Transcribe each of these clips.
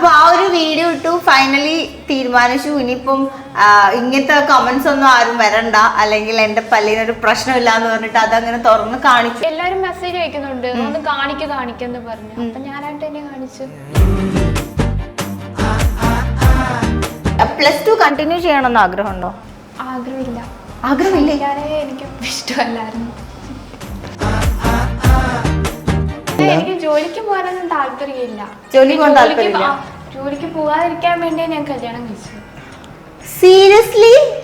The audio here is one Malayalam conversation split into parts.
അപ്പൊ ആ ഒരു വീഡിയോ ഇട്ടു. ഫൈനലി തീരുമാനിച്ചു. ഇനിയിപ്പം ഇങ്ങനത്തെ കമന്റ്സ് ഒന്നും ആരും വരണ്ട. അല്ലെങ്കിൽ എന്റെ പല്ലിനൊരു പ്രശ്നമില്ല എന്ന് പറഞ്ഞിട്ട് അതങ്ങനെ തുറന്ന് കാണിച്ചു എല്ലാരും മെസ്സേജ് അയക്കുന്നുണ്ട്. ഒന്ന് കാണിക്ക് കാണിക്കെന്ന് പറഞ്ഞു. അപ്പൊ ഞാനായിട്ട് തന്നെ കാണിച്ചു. പ്ലസ് ടു കണ്ടിന്യൂ ചെയ്യണമെന്ന് ആഗ്രഹമുണ്ടോ? ആഗ്രഹമില്ല. ആഗ്രഹമില്ല? എനിക്ക് ഇഷ്ടമല്ലായിരുന്നു. എനിക്ക് ജോലിക്ക് പോകാനൊന്നും താല്പര്യമില്ല. ജോലി പോകാൻ താല്പര്യമില്ല? ജോലിക്ക് പോകാതിരിക്കാൻ വേണ്ടി ഞാൻ കല്യാണം കഴിച്ചു. സീരിയസ്ലി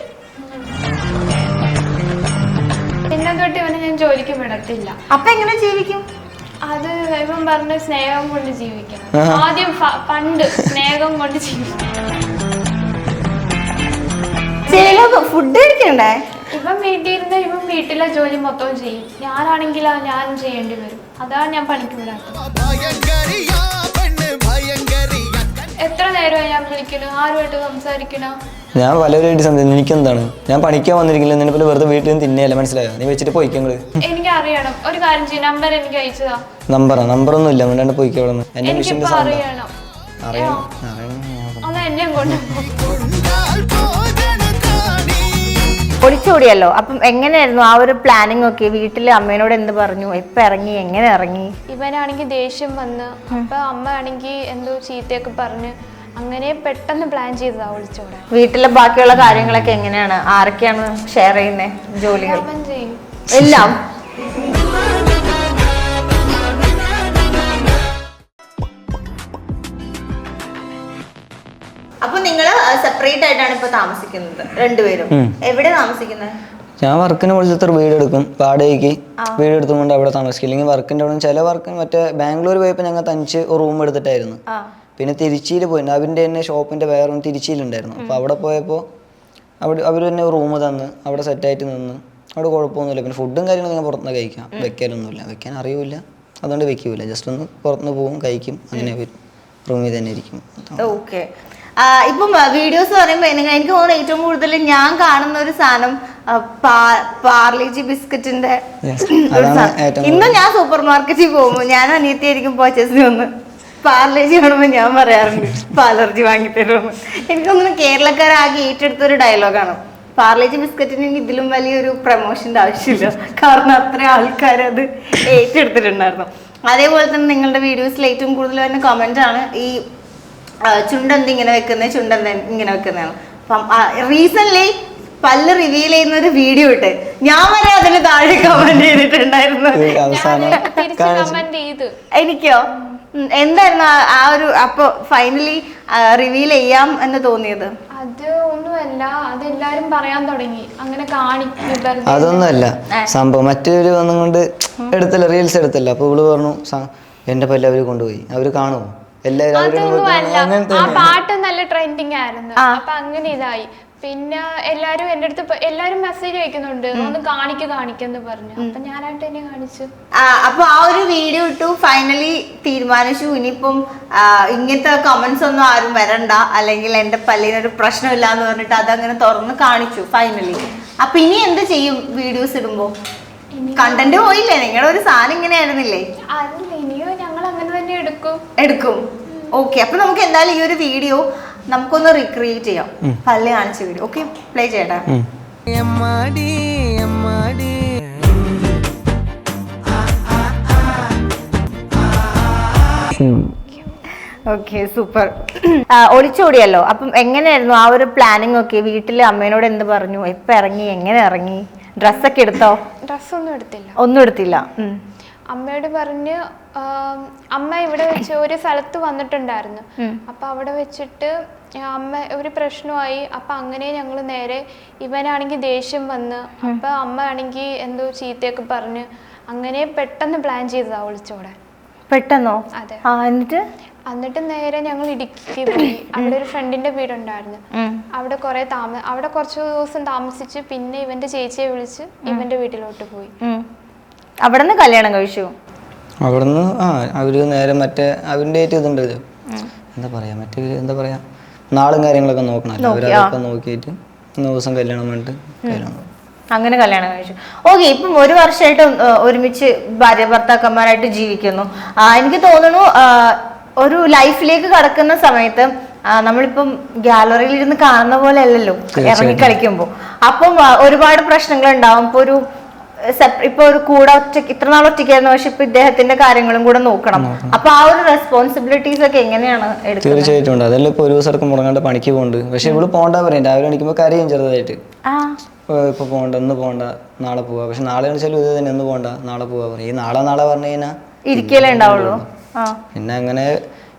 പിന്നെ തൊട്ട് ഇവനെ ഞാൻ ജോലിക്ക് വിടത്തില്ല. അപ്പൊ എങ്ങനെ ജീവിക്കും? അത് ഇവൻ പറഞ്ഞ സ്നേഹം കൊണ്ട് ജീവിക്കണം. ആദ്യം ഫ- പണ്ട് സ്നേഹം കൊണ്ട് ജീവിക്കണം. ഫുഡ് കഴിക്കണ്ടേ? ഇവൻ വീട്ടിലിരുന്ന് ഇവൻ വീട്ടിലെ ജോലി മൊത്തം ചെയ്യും. ഞാനാണെങ്കിലോ ഞാൻ ചെയ്യേണ്ടി വരും. അതാണ് ഞാൻ പണിക്ക് ഭയങ്കരിയാ എത്ര നേരമായി ഞാൻ വിളിക്കണു ആരുമായിട്ട് സംസാരിക്കണോ ഞാൻ പലരുമായിട്ട് സംസാരിച്ചു എനിക്കെന്താണ്? ഞാൻ പണിക്കാൻ വന്നിരിക്കില്ല. നിന്നെ പോലെ വെറുതെ വീട്ടിൽ നിന്ന് തിന്നെയല്ല മനസ്സിലായോ? നീ വെച്ചിട്ട് പോയിക്കങ്ങൾ എനിക്ക് അറിയണം ഒരു കാര്യം ചെയ്യും. നമ്പർ എനിക്ക് അയച്ചതാ. നമ്പറാ? നമ്പറൊന്നും ഇല്ല അതുകൊണ്ടാണ് പോയിക്കോ അവിടെ നിന്ന് എന്റെ മിഷീന്റെ എനിക്കിപ്പോ സൗണ്ട് അറിയണം. അറിയണം. അറിയണം ഒന്ന് എന്നെയും കൊണ്ട് കൊണ്ടാൽ പോകണ കാണി ഒളിച്ചോടിയല്ലോ അപ്പം എങ്ങനെയായിരുന്നു ആ ഒരു പ്ലാനിങ് ഒക്കെ? വീട്ടിൽ അമ്മേനോട് എന്ത് പറഞ്ഞു? എപ്പ ഇറങ്ങി? എങ്ങനെ ഇറങ്ങി? ഇവനാണെങ്കിൽ ദേഷ്യം വന്ന്. അപ്പൊ അമ്മ ആണെങ്കിൽ എന്തോ ചീത്തയൊക്കെ പറഞ്ഞ് അങ്ങനെ പെട്ടെന്ന് പ്ലാൻ ചെയ്തതാ ഒളിച്ചോടാൻ. വീട്ടിലെ ബാക്കിയുള്ള കാര്യങ്ങളൊക്കെ എങ്ങനെയാണ്? ആരൊക്കെയാണ് ഷെയർ ചെയ്യുന്നത് ജോലികൾ? എല്ലാം? സെപ്പറേറ്റ് ആയിട്ടാണ് ഇപ്പൊ താമസിക്കുന്നത് രണ്ടുപേരും. എവിടെ താമസിക്കുന്നത് ഞാൻ വർക്കിന് വിളിച്ചത്ര വീട് എടുക്കും വാടകയ്ക്ക് വീട് എടുത്തുകൊണ്ട് അവിടെ താമസിക്കും. അല്ലെങ്കിൽ വർക്കിന്റെ അവിടെ ചില വർക്ക് മറ്റേ ബാംഗ്ലൂർ പോയപ്പോൾ ഞങ്ങൾ തനിച്ച് റൂം എടുത്തിട്ടായിരുന്നു. പിന്നെ തിരുച്ചിയിൽ പോയി. അവന്റെ തന്നെ ഷോപ്പിന്റെ വേറെ തിരുച്ചിയിലുണ്ടായിരുന്നു. അപ്പോൾ അവിടെ പോയപ്പോൾ അവിടെ അവർ തന്നെ റൂം തന്ന് അവിടെ സെറ്റായിട്ട് നിന്ന്. അവിടെ കുഴപ്പമൊന്നുമില്ല. പിന്നെ ഫുഡും കാര്യങ്ങളും ഞാൻ പുറത്തുനിന്ന് കഴിക്കാം. വെക്കാനൊന്നുമില്ല. വെക്കാൻ അറിയില്ല. അതുകൊണ്ട് വെക്കൂല. ജസ്റ്റ് ഒന്ന് പുറത്തുനിന്ന് പോകും കഴിക്കും. അങ്ങനെ റൂമിൽ തന്നെ ഇരിക്കും. ഓക്കെ. ഇപ്പം വീഡിയോസ് പറയുമ്പോൾ എനിക്ക് തോന്നുന്നു ഏറ്റവും കൂടുതൽ ഞാൻ കാണുന്ന ഒരു സാധനം പാർലിജി ബിസ്ക്കറ്റിന്റെ ഇന്ന് ഞാൻ സൂപ്പർ മാർക്കറ്റിൽ പോകുമ്പോൾ ഞാൻ അനിയത്തിയായിരിക്കും പർച്ചേസിന് വന്ന് പാർലേജി കാണുമ്പോൾ ഞാൻ പറയാറുണ്ട്. പാലർജി വാങ്ങിത്തരുമെന്ന്. എനിക്ക് തോന്നുന്നു കേരളക്കാരാകെ ഏറ്റെടുത്ത ഒരു ഡയലോഗാണ് പാർലേജി ബിസ്ക്കറ്റിന് ഇതിലും വലിയൊരു പ്രൊമോഷന്റെ ആവശ്യമില്ല. കാരണം അത്ര ആൾക്കാർ അത് ഏറ്റെടുത്തിട്ടുണ്ടായിരുന്നു. അതേപോലെ തന്നെ നിങ്ങളുടെ വീഡിയോസിൽ ഏറ്റവും കൂടുതൽ വരുന്ന കമന്റ് ആണ് ഈ ചുണ്ടെന്ത് ഇങ്ങനെ വെക്കുന്നത് ചുണ്ടെന്ത് ഇങ്ങനെ വെക്കുന്നതാണ് അപ്പം റീസെന്റ് പല്ല് റിവീൽ ചെയ്യുന്ന ഒരു വീഡിയോ ഇട്ട്. ഞാൻ വരെ അതിന് താഴെ കമന്റ് ചെയ്തിട്ടുണ്ടായിരുന്നു. എനിക്കോ? എന്തായിരുന്നു ആ- ഒരു അപ്പൊ ഫൈനലി റിവീൽ ചെയ്യാം എന്ന് തോന്നിയത്? അത് ഒന്നുമല്ല. അതെല്ലാരും പറയാൻ തുടങ്ങി. അങ്ങനെ കാണിക്കും അതൊന്നുമല്ല. സംഭവം മറ്റൊരു വന്നും കൊണ്ട് എടുത്തില്ല. റീൽസ് എടുത്തില്ല. അപ്പൊ ഇവൾ പറഞ്ഞു എന്റെ പല്ല് അവർ കൊണ്ടുപോയി. അവർ കാണുമോ? എല്ലാവരും ആ പാട്ട് നല്ല ട്രെൻഡിങ് ആയിരുന്നു. അപ്പൊ അങ്ങനെ ഇതായി. പിന്നെ എല്ലാരും എന്റെ അടുത്ത് എല്ലാരും മെസ്സേജ് അയക്കുന്നുണ്ട്. ഒന്ന് കാണിക്ക് കാണിക്കെന്ന് പറഞ്ഞു. അപ്പൊ ഞാനായിട്ട് തന്നെ കാണിച്ചു. ആ, അപ്പൊ ആ ഒരു വീഡിയോ ഇട്ടു. ഫൈനലി തീരുമാനിച്ചു. ഇനിയിപ്പം ഇങ്ങനത്തെ കമന്റ്സ് ഒന്നും ആരും വരണ്ട. അല്ലെങ്കിൽ എന്റെ പല്ലിനൊരു പ്രശ്നമില്ല എന്ന് പറഞ്ഞിട്ട് അതങ്ങനെ തുറന്ന് കാണിച്ചു ഫൈനലി അപ്പൊ ഇനി എന്ത് ചെയ്യും? വീഡിയോസ് ഇടുമ്പോ? കണ്ടന്റ് പോയില്ലേ? നിങ്ങളുടെ ഒരു സാധനം ഇങ്ങനെ ആയിരുന്നില്ലേ അതില്ല ഇനിയോ ഞങ്ങൾ അങ്ങനെ തന്നെ എടുക്കും. ഓക്കെ അപ്പൊ നമുക്ക് എന്തായാലും ഈ ഒരു വീഡിയോ നമുക്കൊന്ന് റീക്രിയേറ്റ് ചെയ്യാം. പല്ല് കാണിച്ച വീഡിയോ ഓക്കെ പ്ലേ ചെയ്യട്ടെ. ഓക്കെ സൂപ്പർ ഒളിച്ചോടിയല്ലോ. അപ്പം എങ്ങനെയായിരുന്നു ആ ഒരു പ്ലാനിങ് ഒക്കെ? വീട്ടിൽ അമ്മേനോട് എന്ത് പറഞ്ഞു? എപ്പ ഇറങ്ങി? എങ്ങനെ ഇറങ്ങി? ഡ്രസ്സൊക്കെ എടുത്തോ? ഡ്രസ്സൊന്നും എടുത്തില്ല. ഒന്നും എടുത്തില്ല. അമ്മയോട് പറഞ്ഞ് അമ്മ ഇവിടെ വെച്ച് ഒരു സ്ഥലത്ത് വന്നിട്ടുണ്ടായിരുന്നു. അപ്പൊ അവിടെ വെച്ചിട്ട് അമ്മ ഒരു പ്രശ്നമായി. അപ്പൊ അങ്ങനെ ഞങ്ങൾ നേരെ ഇവനാണെങ്കിൽ ദേഷ്യം വന്ന് അപ്പൊ അമ്മ ആണെങ്കിൽ എന്തോ ചീത്തയൊക്കെ പറഞ്ഞ് അങ്ങനെ പെട്ടെന്ന് പ്ലാൻ ചെയ്തതാ ഒളിച്ചോടാൻ പെട്ടെന്നോ? അതെ. എന്നിട്ട്? എന്നിട്ട് നേരെ ഞങ്ങൾ ഇടുക്കി പോയി. അവിടെ ഒരു ഫ്രണ്ടിന്റെ വീടുണ്ടായിരുന്നു. അവിടെ കുറെ താമ അവിടെ കുറച്ച് ദിവസം താമസിച്ച് പിന്നെ ഇവന്റെ ചേച്ചിയെ വിളിച്ച് ഇവന്റെ വീട്ടിലോട്ട് പോയി. അവിടുന്ന് കല്യാണം കഴിച്ചു? അവിടുന്ന് ആ അവർ നേരെ മറ്റേ അവന്റെ ആയിട്ട് ഇതുണ്ടല്ലോ എന്താ പറയാ മറ്റേ എന്താ പറയാ നാളും കാര്യങ്ങളൊക്കെ നോക്കണല്ലോ അവരതൊക്കെ നോക്കിയിട്ട് ദിവസം കല്യാണം വേണ്ടിട്ട് കല്യാണം അങ്ങനെ കല്യാണം കഴിച്ചു. ഓക്കെ ഇപ്പം ഒരു വർഷമായിട്ട് ഒരുമിച്ച് ഭാര്യ ഭർത്താക്കന്മാരായിട്ട് ജീവിക്കുന്നു. എനിക്ക് തോന്നുന്നു ഒരു ലൈഫിലേക്ക് കടക്കുന്ന സമയത്ത് നമ്മളിപ്പം ഗാലറിയിൽ ഇരുന്ന് കാണുന്ന പോലെ അല്ലല്ലോ ഇറങ്ങി കളിക്കുമ്പോൾ അപ്പം ഒരുപാട് പ്രശ്നങ്ങൾ ഉണ്ടാവും ഇപ്പൊ ഒരു ഇപ്പൊ ഒരു കൂടെ ഒറ്റയ്ക്ക് ഇത്ര നാൾ ഒറ്റയ്ക്കായിരുന്നു. പക്ഷെ ഇപ്പൊ ഇദ്ദേഹത്തിന്റെ കാര്യങ്ങളും കൂടെ നോക്കണം. അപ്പൊ ആ ഒരു റെസ്പോൺസിബിലിറ്റീസ് ഒക്കെ എങ്ങനെയാണ് തീർച്ചയായിട്ടും ഉണ്ട് അതെല്ലാം ഇപ്പൊ ഒരു ദിവസം ഇടയ്ക്ക് മുടങ്ങാണ്ട് പണിക്ക് പോകുന്നുണ്ട് പക്ഷെ ഇവൾ പോകണ്ട പറയും. രാവിലെ എണീക്കുമ്പോ കരയും ചെറുതായിട്ട്. ഇപ്പൊ പോകണ്ട ഇന്ന് പോകണ്ട നാളെ പോവാ. പക്ഷെ നാളെ വെച്ചാലും ഇത് തന്നെ ഇന്ന് പോകണ്ട നാളെ പോവാ പറയും. ഈ നാളെ നാളെ പറഞ്ഞു കഴിഞ്ഞാൽ ഇരിക്കലേ ഉണ്ടാവുള്ളൂ. പിന്നെ അങ്ങനെ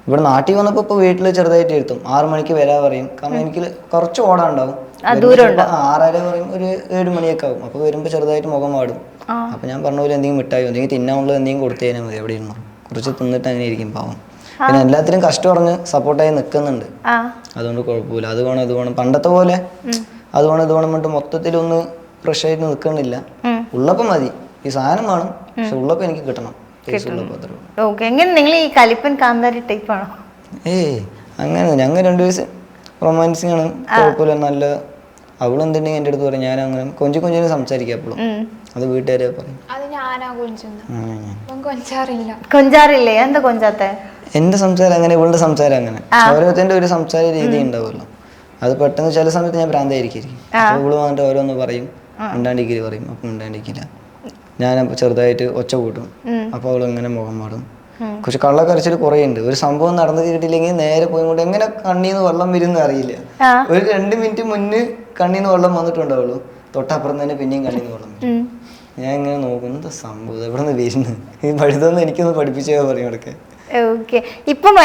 ഇവിടെ നാട്ടിൽ വന്നപ്പോൾ ഇപ്പോൾ വീട്ടിൽ ചെറുതായിട്ട് ഇരുത്തും. ആറു മണിക്ക് വരാ പറയും. കാരണം എനിക്ക് കുറച്ച് ഓടാണ്ടാവും വരുമ്പോ ചിലപ്പോ ആറര പറയും ഒരു ഏഴ് മണിയൊക്കെ ആകും അപ്പോൾ വരുമ്പോ ചെറുതായിട്ട് മുഖം പാടും അപ്പൊ ഞാൻ പറഞ്ഞ പോലെ എന്തെങ്കിലും മിഠായി എന്തെങ്കിലും തിന്നാനുള്ള എന്തെങ്കിലും കൊടുത്തു കഴിഞ്ഞാൽ മതി എവിടെ ഇരുന്നു കുറച്ച് തിന്നിട്ട് അങ്ങനെ ഇരിക്കും പാവം. പിന്നെ എല്ലാത്തിനും കഷ്ടം പറഞ്ഞ് സപ്പോർട്ടായി നിൽക്കുന്നുണ്ട് അതുകൊണ്ട് കുഴപ്പമില്ല. അത് വേണം ഇത് വേണം. പണ്ടത്തെ പോലെ അത് വേണം ഇത് വേണം പറഞ്ഞിട്ട് മൊത്തത്തിലൊന്ന് ഫ്രഷ് ആയിട്ട് നിൽക്കണില്ല ഉള്ളപ്പം മതി. ഈ സാധനം വേണം പക്ഷെ ഉള്ളപ്പം എനിക്ക് കിട്ടണം. എങ്ങനെ നിങ്ങൾ ഈ കലിപ്പൻ കാന്താരി ടൈപ്പ് ആണോ? ഏയ് അങ്ങനെ ഞങ്ങൾ രണ്ടു ദിവസം റൊമാൻസിങ് ആണ് കുഴപ്പമില്ല. നല്ല അവളെന്തുണ്ടെങ്കിൽ എന്റെ അടുത്ത് പറയും? ഞാൻ അങ്ങനെ കൊഞ്ചി കൊഞ്ചിന് സംസാരിക്കാം എപ്പോഴും അത് വീട്ടുകാരെ പറയും. അത് ഞാനാ കൊഞ്ചുന്നത് കൊഞ്ചാറില്ല. കൊഞ്ചാറില്ലേ? എന്താ കൊഞ്ചാത്തെ? എന്റെ സംസാരം അങ്ങനെ ഇവളുടെ സംസാരം അങ്ങനെ. ഓരോരുത്തരുടെ ഒരു സംസാര രീതി ഉണ്ടാവുമല്ലോ. അത് പെട്ടെന്ന് ചില സമയത്ത് ഞാൻ ഭ്രാന്തായിരിക്കും. ഇവൾ വന്നിട്ട് ഓരോന്ന് പറയും. മിണ്ടാണ്ടിരിക്കൽ പറയും. അപ്പം മിണ്ടാണ്ടിരിക്കില്ല. ഞാൻ ചെറുതായിട്ട് ഒച്ച കൂട്ടും. അപ്പോൾ അവൾ ഇങ്ങനെ മുഖം മാറും കുറച്ച് കള്ളക്കരച്ചിൽ കുറേ ഉണ്ട് ഒരു സംഭവം നടന്നു കിട്ടിയില്ലെങ്കിൽ നേരെ പോയി കൊണ്ട് എങ്ങനെ കണ്ണീന്ന് വെള്ളം വരുന്ന അറിയില്ല. ഒരു രണ്ട് മിനിറ്റ് മുന്നേ കണ്ണീന്ന് വെള്ളം വന്നിട്ടുണ്ടാവുള്ളൂ. തൊട്ടപ്പുറം തന്നെ പിന്നെയും കണ്ണീന്ന് വെള്ളം വരും. ഞാൻ ഇങ്ങനെ നോക്കുന്നത് സംഭവം? എവിടെ നിന്ന് വരുന്നത് ഈ പഴുതൊന്നും എനിക്കൊന്ന് പഠിപ്പിച്ചേ പറയും ഇടയ്ക്ക് ഓക്കെ. ഇപ്പം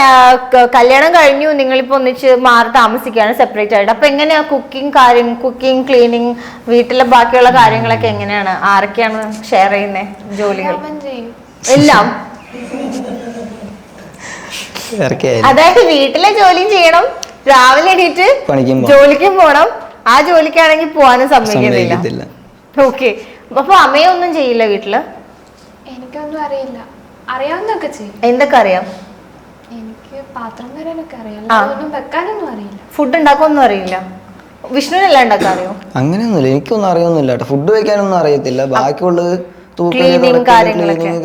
കല്യാണം കഴിഞ്ഞു. നിങ്ങളിപ്പോ ഒന്നിച്ച് മാറി താമസിക്കുകയാണ് സെപ്പറേറ്റ് ആയിട്ട്. അപ്പൊ എങ്ങനെയാ കുക്കിംഗ് കാര്യം കുക്കിംഗ് ക്ലീനിങ് വീട്ടിലെ ബാക്കിയുള്ള കാര്യങ്ങളൊക്കെ എങ്ങനെയാണ്? ആരൊക്കെയാണ് ഷെയർ ചെയ്യുന്നത് ജോലികൾ? എല്ലാം. അതായത് വീട്ടിലെ ജോലിയും ചെയ്യണം രാവിലെ എണീറ്റ്. ജോലിക്കും പോണം. ആ ജോലിക്കാണെങ്കിൽ പോവാനും സമ്മതിക്കുന്നില്ല ഓക്കെ. അപ്പൊ അമ്മയൊന്നും ചെയ്യില്ല വീട്ടിൽ? എനിക്കൊന്നും അറിയില്ല. അറിയാവുന്നൊക്കെ ചെയ്യും. എന്തൊക്കെ അറിയാം? എനിക്ക് പാത്രം വരാനൊക്കെ അറിയാം. ഒന്നും വെക്കാനൊന്നും അറിയില്ല. ഫുഡ് ഉണ്ടാക്കുമൊന്നും അറിയില്ല. വിഷ്ണുവിനെല്ലാം ഉണ്ടാക്കാൻ അറിയോ? അങ്ങനെയൊന്നുമില്ല. എനിക്കൊന്നും അറിയൊന്നുമില്ല ഫുഡ് വെക്കാനൊന്നും അറിയത്തില്ല. ബാക്കിയുള്ളത്. ക്ലീനിങ്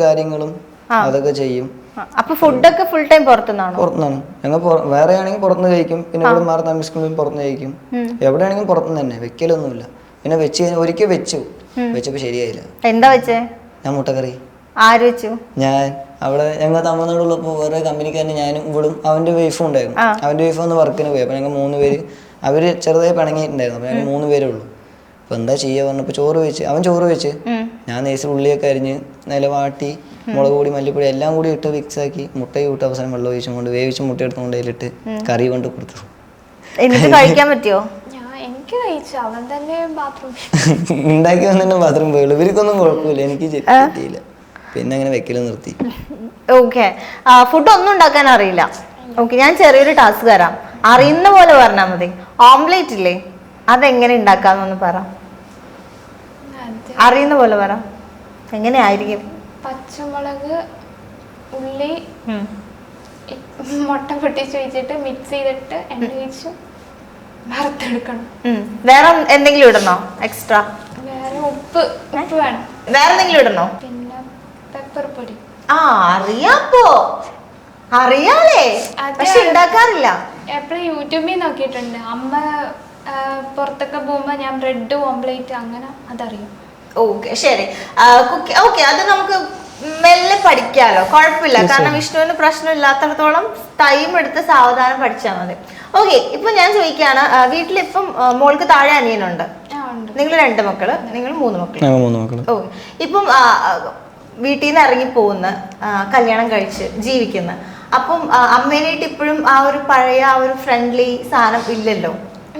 കാര്യങ്ങളും അതൊക്കെ ചെയ്യും. അപ്പൊ ഫുഡൊക്കെ ഫുൾ ടൈം പുറത്തുനിന്നാണോ? പുറത്തുനിന്നാണ്. ഞങ്ങൾ വേറെ ആണെങ്കിൽ പുറത്തുനിന്ന് കഴിക്കും. പിന്നെ ഇവിടെ മാറി താമസിക്കുമ്പോൾ പുറത്തുനിന്ന് കഴിക്കും. എവിടെയാണെങ്കിലും പുറത്തുനിന്ന് തന്നെ. വെക്കലൊന്നുമില്ല. പിന്നെ വെച്ച് കഴിഞ്ഞാൽ ഒരിക്കൽ വെച്ചു. വെച്ചപ്പോ ശരിയായില്ല. എന്താ വെച്ചേ? ഞാൻ മുട്ടക്കറി. ആര് വെച്ചു? ഞാൻ. അവിടെ ഞങ്ങൾ തമിഴ്നാടുള്ളപ്പോൾ വേറെ കമ്പനിക്കാരന് ഞാനും ഇവളും അവന്റെ വൈഫും ഉണ്ടായിരുന്നു. അവന്റെ വൈഫ് ഒന്ന് വർക്കിന് പോയി. അപ്പൊ ഞങ്ങൾ മൂന്ന് പേര് അവർ ചെറുതായി പിണങ്ങിയിട്ടുണ്ടായിരുന്നു. അപ്പൊ ഞങ്ങൾ മൂന്ന് പേരേ ഉള്ളൂ. അപ്പൊ എന്താ ചെയ്യാ പറഞ്ഞപ്പോ ചോറ് വെച്ച്. അവൻ ചോറ് വെച്ച്. ഞാൻ നെയ്സിൽ ഉള്ളിയൊക്കെ അരിഞ്ഞ് നില വാട്ടി മുളക് പൊടി മല്ലിപ്പൊടി എല്ലാം കൂടി ഇട്ട് മിക്സ് ആക്കി മുട്ടയും ഇട്ട് അവസാനം വെള്ളം ഒഴിച്ചും കൊണ്ട് വേവിച്ച് മുട്ട എടുത്തുകൊണ്ട് അതിലിട്ട് കറി കൊണ്ട് കൊടുത്തു. എന്നിട്ട് കഴിക്കാൻ പറ്റിയോ? ഞാൻ എനിക്ക് കഴിച്ചു. അവൻ തന്നെ ബാത്റൂം ഉണ്ടാക്കി വന്നെ ബാത്റൂം പോയുള്ളൂ. ഇവർക്കൊന്നും കുഴപ്പമില്ല. എനിക്ക് പറ്റിയില്ല പിന്നെ അങ്ങനെ വെക്കലും നിർത്തി. ഓക്കെ ഫുഡ് ഒന്നും ഉണ്ടാക്കാൻ അറിയില്ല. ഓക്കെ ഞാൻ ചെറിയൊരു ടാസ്ക് തരാം. അറിയുന്ന പോലെ പറഞ്ഞാൽ മതി. ഓംലേറ്റ് ഇല്ലേ? അതെങ്ങനെ ഉണ്ടാക്കാന്നൊന്ന് പറ. അറിയുന്ന പോലെ പറ. എങ്ങനെയായിരിക്കും? പച്ചമുളക് ഉള്ളി മുട്ട പൊട്ടിച്ച് വെച്ചിട്ട് മിക്സ് ചെയ്തിട്ട് എണ്ണ ഒഴിച്ച് വറുത്തെടുക്കണം. വേറെ എന്തെങ്കിലും ഇടണോ എക്സ്ട്രാ വേറെ ഉപ്പ് ഉപ്പ് വേണം. വേറെ എന്തെങ്കിലും ഇടണോ? പിന്നെ പെപ്പർ പൊടി. ആ അറിയാപ്പോ. അറിയാലേ. പക്ഷെ ഉണ്ടാക്കാറില്ല. എപ്പോഴും യൂട്യൂബിൽ നോക്കിയിട്ടുണ്ട്. അമ്മ പുറത്തൊക്കെ പോകുമ്പോ ഞാൻ ബ്രെഡ് ഓംപ്ലേറ്റ് അങ്ങനെ അതറിയും. ഓക്കെ ശരി. കുക്കി ഓക്കെ അത് നമുക്ക് മെല്ലെ പഠിക്കാലോ. കുഴപ്പമില്ല. കാരണം വിഷ്ണുവിന് പ്രശ്നമില്ലാത്തടത്തോളം ടൈം എടുത്ത് സാവധാനം പഠിച്ചാൽ മതി. ഓക്കെ ഇപ്പൊ ഞാൻ ചോദിക്കുകയാണ് വീട്ടിൽ വീട്ടിലിപ്പം മോൾക്ക് താഴെ അനിയനുണ്ട്. നിങ്ങൾ രണ്ട് മക്കൾ നിങ്ങൾ മൂന്ന് മക്കൾ. ഓക്കെ മൂന്ന് മക്കൾ. ഓ ഇപ്പം വീട്ടിൽ നിന്ന് ഇറങ്ങി പോകുന്ന കല്യാണം കഴിച്ച് ജീവിക്കുന്ന അപ്പം അമ്മേനായിട്ട് ഇപ്പോഴും ആ ഒരു പഴയ ആ ഒരു ഫ്രണ്ട്ലി സാധനം ഇല്ലല്ലോ?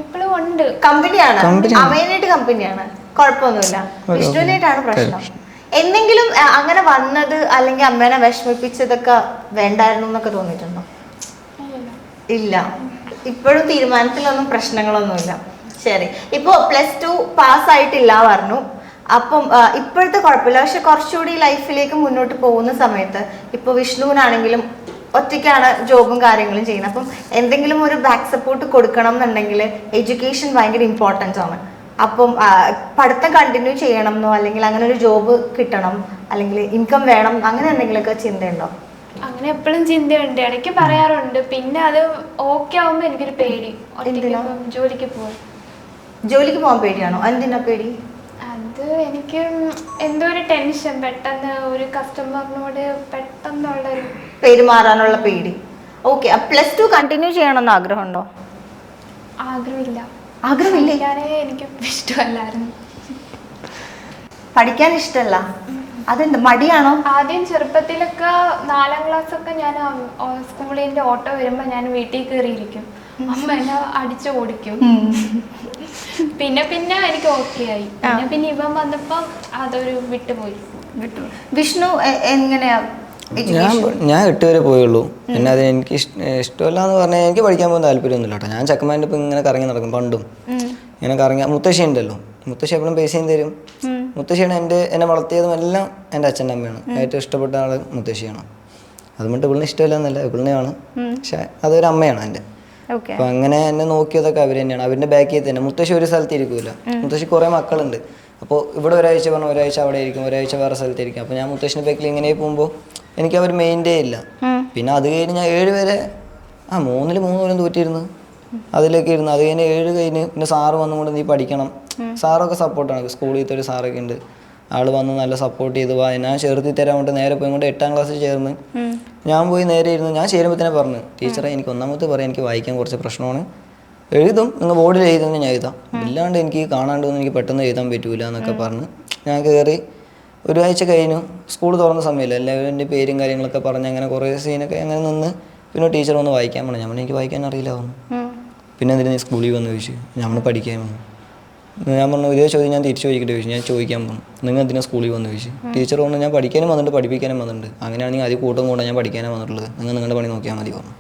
ഇപ്പോഴും ഉണ്ട്. കമ്പനിയാണ് കമ്പനിയാണ്. അമ്മേനായിട്ട് കമ്പനിയാണ് കുഴപ്പമൊന്നുമില്ല. വിഷ്ണുവിനായിട്ടാണ് പ്രശ്നം. എന്തെങ്കിലും അങ്ങനെ വന്നത് അല്ലെങ്കിൽ അമ്മേനെ വിഷമിപ്പിച്ചതൊക്കെ വേണ്ടായിരുന്നു എന്നൊക്കെ തോന്നിയിട്ടുണ്ടോ? ഇല്ല. ഇപ്പോഴും തീരുമാനത്തിലൊന്നും പ്രശ്നങ്ങളൊന്നുമില്ല. ശരി. ഇപ്പോ പ്ലസ് ടു പാസ്സായിട്ടില്ല പറഞ്ഞു. അപ്പം ഇപ്പോഴത്തെ കുഴപ്പമില്ല. പക്ഷെ കുറച്ചുകൂടി ലൈഫിലേക്ക് മുന്നോട്ട് പോകുന്ന സമയത്ത് ഇപ്പോൾ വിഷ്ണുവിനാണെങ്കിലും ഒറ്റയ്ക്കാണ് ജോബും കാര്യങ്ങളും ചെയ്യുന്നത്. അപ്പം എന്തെങ്കിലും ഒരു ബാക്ക് സപ്പോർട്ട് കൊടുക്കണം എന്നുണ്ടെങ്കിൽ എഡ്യൂക്കേഷൻ ഭയങ്കര ഇമ്പോർട്ടന്റ് ആണ്. അപ്പം പഠിത്തം കണ്ടിന്യൂ ചെയ്യണം എന്നോ അല്ലെങ്കിൽ അങ്ങനെ ഒരു ജോബ് കിട്ടണം അല്ലെങ്കിൽ ഇൻകം വേണം അങ്ങനെ എന്തെങ്കിലുമൊക്കെ ചിന്തയുണ്ടോ? അങ്ങനെ എപ്പോഴും ചിന്തയുണ്ട്. ഇടയ്ക്ക് പറയാറുണ്ട്. പിന്നെ അത് ഓക്കെ ആവുമ്പോ എനിക്കൊരു പേടി. എന്തിനാ? ജോലിക്ക് പോവാൻ ജോലിക്ക് പോകാൻ പേടിയാണോ? എന്തിനാ പേടി? അത് എനിക്ക് എന്തോ ഒരു ടെൻഷൻ പെട്ടെന്ന് ഒരു കസ്റ്റമറിനോട് പെട്ടെന്നുള്ള ഒരു പെരുമാറാനുള്ള പേടി. ഓക്കെ പ്ലസ് ടു കണ്ടിന്യൂ ചെയ്യണമെന്ന് ആഗ്രഹമുണ്ടോ? ആഗ്രഹമില്ല. ആഗ്രഹമില്ലേ? എനിക്ക് ഇഷ്ടമല്ലായിരുന്നു. പഠിക്കാൻ ഇഷ്ടല്ല. അതെന്ത് മടിയാണോ? ആദ്യം ചെറുപ്പത്തിലൊക്കെ നാലാം ക്ലാസ് ഒക്കെ ഞാൻ സ്കൂളിന്റെ ഓട്ടോ വരുമ്പോ ഞാൻ വീട്ടിൽ കയറിയിരിക്കും അമ്മ എന്നെ അടിച്ചു ഓടിക്കും. പിന്നെ പിന്നെ എനിക്ക് ഓക്കെ ആയി. പിന്നെ പിന്നെ ഇവൻ വന്നപ്പം അതൊരു വിട്ടുപോയി. വിട്ടു. വിഷ്ണു എങ്ങനെയാ? ഞാൻ ഞാൻ എട്ട് വരെ പോയുള്ളൂ. പിന്നെ അത് എനിക്ക് ഇഷ്- ഇഷ്ടമല്ല എന്ന് പറഞ്ഞാൽ എനിക്ക് പഠിക്കാൻ പോകാൻ താല്പര്യമൊന്നുമില്ല കേട്ടോ. ഞാൻ ചക്കമാന്റെ ഇപ്പം ഇങ്ങനെ കറങ്ങി നടക്കും പണ്ടും. ഇങ്ങനെ കറങ്ങി മുത്തശ്ശി ഉണ്ടല്ലോ. മുത്തശ്ശി എപ്പോഴും പൈസയും തരും. മുത്തശ്ശിയാണ് എന്റെ എന്നെ വളർത്തിയതും എല്ലാം എന്റെ അച്ഛന്റെ അമ്മയാണ്. ഏറ്റവും ഇഷ്ടപ്പെട്ട ആൾ മുത്തശ്ശിയാണ്. അതുകൊണ്ട് ഇവിളിന് ഇഷ്ടമില്ല എന്നല്ല ഇവിളിനെയാണ് പക്ഷെ അതൊരു അമ്മയാണ് എന്റെ. അപ്പം അപ്പൊ അങ്ങനെ എന്നെ നോക്കിയതൊക്കെ അവർ തന്നെയാണ്. അവരുടെ ബാക്കിൽ തന്നെ. മുത്തശ്ശി ഒരു സ്ഥലത്ത് ഇരിക്കൂല. മുത്തശ്ശി കുറേ മക്കളുണ്ട്. അപ്പോൾ ഇവിടെ ഒരാഴ്ച പറഞ്ഞാൽ ഒരാഴ്ച അവിടെ ഇരിക്കും ഒരാഴ്ച വേറെ സ്ഥലത്തിരിക്കും അപ്പോൾ ഞാൻ മുത്തശ്ശിന്റെ ബാക്കിൽ ഇങ്ങനെ പോകുമ്പോൾ എനിക്ക് അവർ മെയിന്റെ ഇല്ല പിന്നെ അത് കഴിഞ്ഞ് ഞാൻ ഏഴ് വരെ ആ മൂന്നിൽ മൂന്ന് പേരും തോറ്റിരുന്നു. അതിലേക്ക് ഇരുന്നു. അത് കഴിഞ്ഞ് ഏഴ് കഴിഞ്ഞ് പിന്നെ സാറ് വന്നുകൊണ്ട് നീ പഠിക്കണം. സാറൊക്കെ സപ്പോർട്ടാണ് സ്കൂളിൽ ഒരു സാറൊക്കെ ഉണ്ട്. ആൾ വന്ന് നല്ല സപ്പോർട്ട് ചെയ്തു. വാ ഞാൻ ചേർത്തി തരാൻ കൊണ്ട് നേരെ പോയി കൊണ്ട് എട്ടാം ക്ലാസ്സിൽ ചേർന്ന്. ഞാൻ പോയി നേരെ ഇരുന്ന് ഞാൻ ചേരുമ്പോൾ തന്നെ പറഞ്ഞു ടീച്ചറെ എനിക്ക് ഒന്നാമത്തെ പറയാം എനിക്ക് വായിക്കാൻ കുറച്ച് പ്രശ്നമാണ്. എഴുതും. നിങ്ങൾ ബോർഡിൽ എഴുതുന്നത് ഞാൻ എഴുതാം. ഇല്ലാണ്ട് എനിക്ക് കാണാണ്ടൊന്നും എനിക്ക് പെട്ടെന്ന് എഴുതാൻ പറ്റൂല എന്നൊക്കെ പറഞ്ഞ് ഞാൻ കയറി ഒരാഴ്ച കഴിഞ്ഞു. സ്കൂൾ തുറന്ന സമയമില്ല. എല്ലാവരുടെ പേരും കാര്യങ്ങളൊക്കെ പറഞ്ഞ് അങ്ങനെ കുറേ സീനൊക്കെ അങ്ങനെ നിന്ന് പിന്നെ ടീച്ചർ വന്ന് വായിക്കാൻ പറഞ്ഞു. നമ്മൾ എനിക്ക് വായിക്കാൻ അറിയില്ല വന്നു പിന്നെ എന്തിനാ നീ സ്കൂളിൽ വന്ന് ചോദിച്ചു? നമ്മൾ പഠിക്കാൻ വന്നു. ഞാൻ പറഞ്ഞു ഇതേ ചോദ്യം ഞാൻ തിരിച്ചു ചോദിക്കട്ടെ ചോദിച്ചു. ഞാൻ ചോദിക്കാൻ പോകും നിങ്ങൾ എന്തിനാ സ്കൂളിൽ വന്ന് ചോദിച്ചു? ടീച്ചർ പറഞ്ഞു ഞാൻ പഠിക്കാനും വന്നിട്ടുണ്ട് പഠിപ്പിക്കാനും വന്നിട്ടുണ്ട്. അങ്ങനെയാണെങ്കിൽ ആദ്യം കൂട്ടം കൂടെ ഞാൻ പഠിക്കാനും വന്നിട്ടുള്ളത്. നിങ്ങൾ നിങ്ങളുടെ പണി നോക്കിയാൽ മതി പറഞ്ഞു.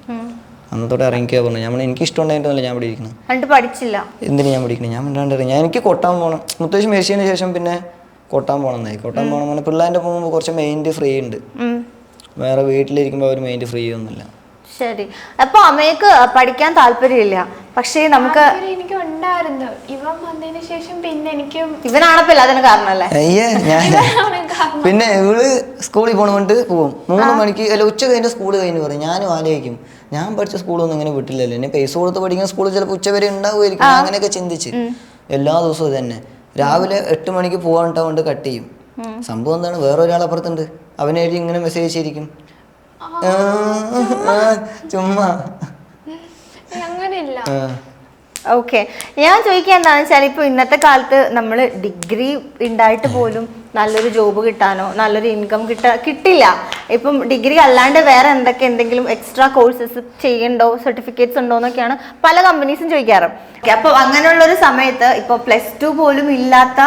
അന്നത്തോടെ ഇറങ്ങിക്കുക പറഞ്ഞു. ഞാൻ എനിക്ക് ഇഷ്ടമുണ്ടായിട്ടല്ല ഞാൻ പഠിക്കുന്നത് പഠിച്ചില്ല. എന്തിനാ ഞാൻ പഠിക്കുന്നത് ഞാൻ മിണ്ടാണ്ട് ഇറങ്ങി. ഞാൻ എനിക്ക് കൊട്ടാൻ പോകണം മുത്തശ്ശി മരിച്ചതിന് ശേഷം പിന്നെ കൊട്ടാൻ പോകണം എന്നായി കൊട്ടാൻ പോകണം പറഞ്ഞാൽ പിള്ളേന്റെ പോകുമ്പോൾ കുറച്ച് മൈൻഡ് ഫ്രീ ഉണ്ട്. വേറെ വീട്ടിലിരിക്കുമ്പോൾ അവർ മൈൻഡ് ഫ്രീ ഒന്നുമില്ല. ശരി. അപ്പൊ അമ്മയ്ക്ക് പഠിക്കാൻ താല്പര്യമില്ല. പക്ഷേ നമുക്ക് എനിക്ക് ഉണ്ടായിരുന്നു. ഇവൻ വന്നതിന് ശേഷം പിന്നെ എനിക്ക് ഇവനാണപ്പോ അതിന് കാരണല്ലേ അയ്യേ ഞാൻ പിന്നെ ഇവൾ സ്കൂളിൽ പോകണമെന്നിട്ട് പോകും മൂന്ന് മണിക്ക് അല്ല ഉച്ച കഴിഞ്ഞ സ്കൂൾ കഴിഞ്ഞ് പറയും. ഞാനും ആലോചിക്കും. ഞാൻ പഠിച്ച സ്കൂളൊന്നും ഇങ്ങനെ വിട്ടില്ലല്ലോ. എന്നെ പൈസ കൊടുത്ത് പഠിക്കുന്ന സ്കൂളിൽ ചിലപ്പോൾ ഉച്ച വരെ ഉണ്ടാവുമായിരിക്കും അങ്ങനെയൊക്കെ ചിന്തിച്ച്. എല്ലാ ദിവസവും ഇത് തന്നെ രാവിലെ എട്ട് മണിക്ക് പോകാനിട്ടാവുകൊണ്ട് കട്ട് ചെയ്യും. സംഭവം എന്താണ്? വേറെ ഒരാൾ അപ്പുറത്തുണ്ട്. അവനെ എഴുതി ഇങ്ങനെ മെസ്സേജ് ചെയ്തിരിക്കും ചുമ്മാ. അങ്ങനെയില്ല. ഓക്കെ ഞാൻ ചോദിക്കുക എന്താണെന്ന് വെച്ചാൽ ഇപ്പോൾ ഇന്നത്തെ കാലത്ത് നമ്മൾ ഡിഗ്രി ഉണ്ടായിട്ട് പോലും നല്ലൊരു ജോബ് കിട്ടാനോ നല്ലൊരു ഇൻകം കിട്ട കിട്ടില്ല. ഇപ്പം ഡിഗ്രി അല്ലാണ്ട് വേറെ എന്തൊക്കെ എന്തെങ്കിലും എക്സ്ട്രാ കോഴ്സസ് ചെയ്യണ്ടോ സർട്ടിഫിക്കറ്റ്സ് ഉണ്ടോ എന്നൊക്കെയാണ് പല കമ്പനീസും ചോദിക്കാറ്. അപ്പോൾ അങ്ങനെയുള്ള ഒരു സമയത്ത് ഇപ്പോൾ പ്ലസ് ടു പോലും ഇല്ലാത്ത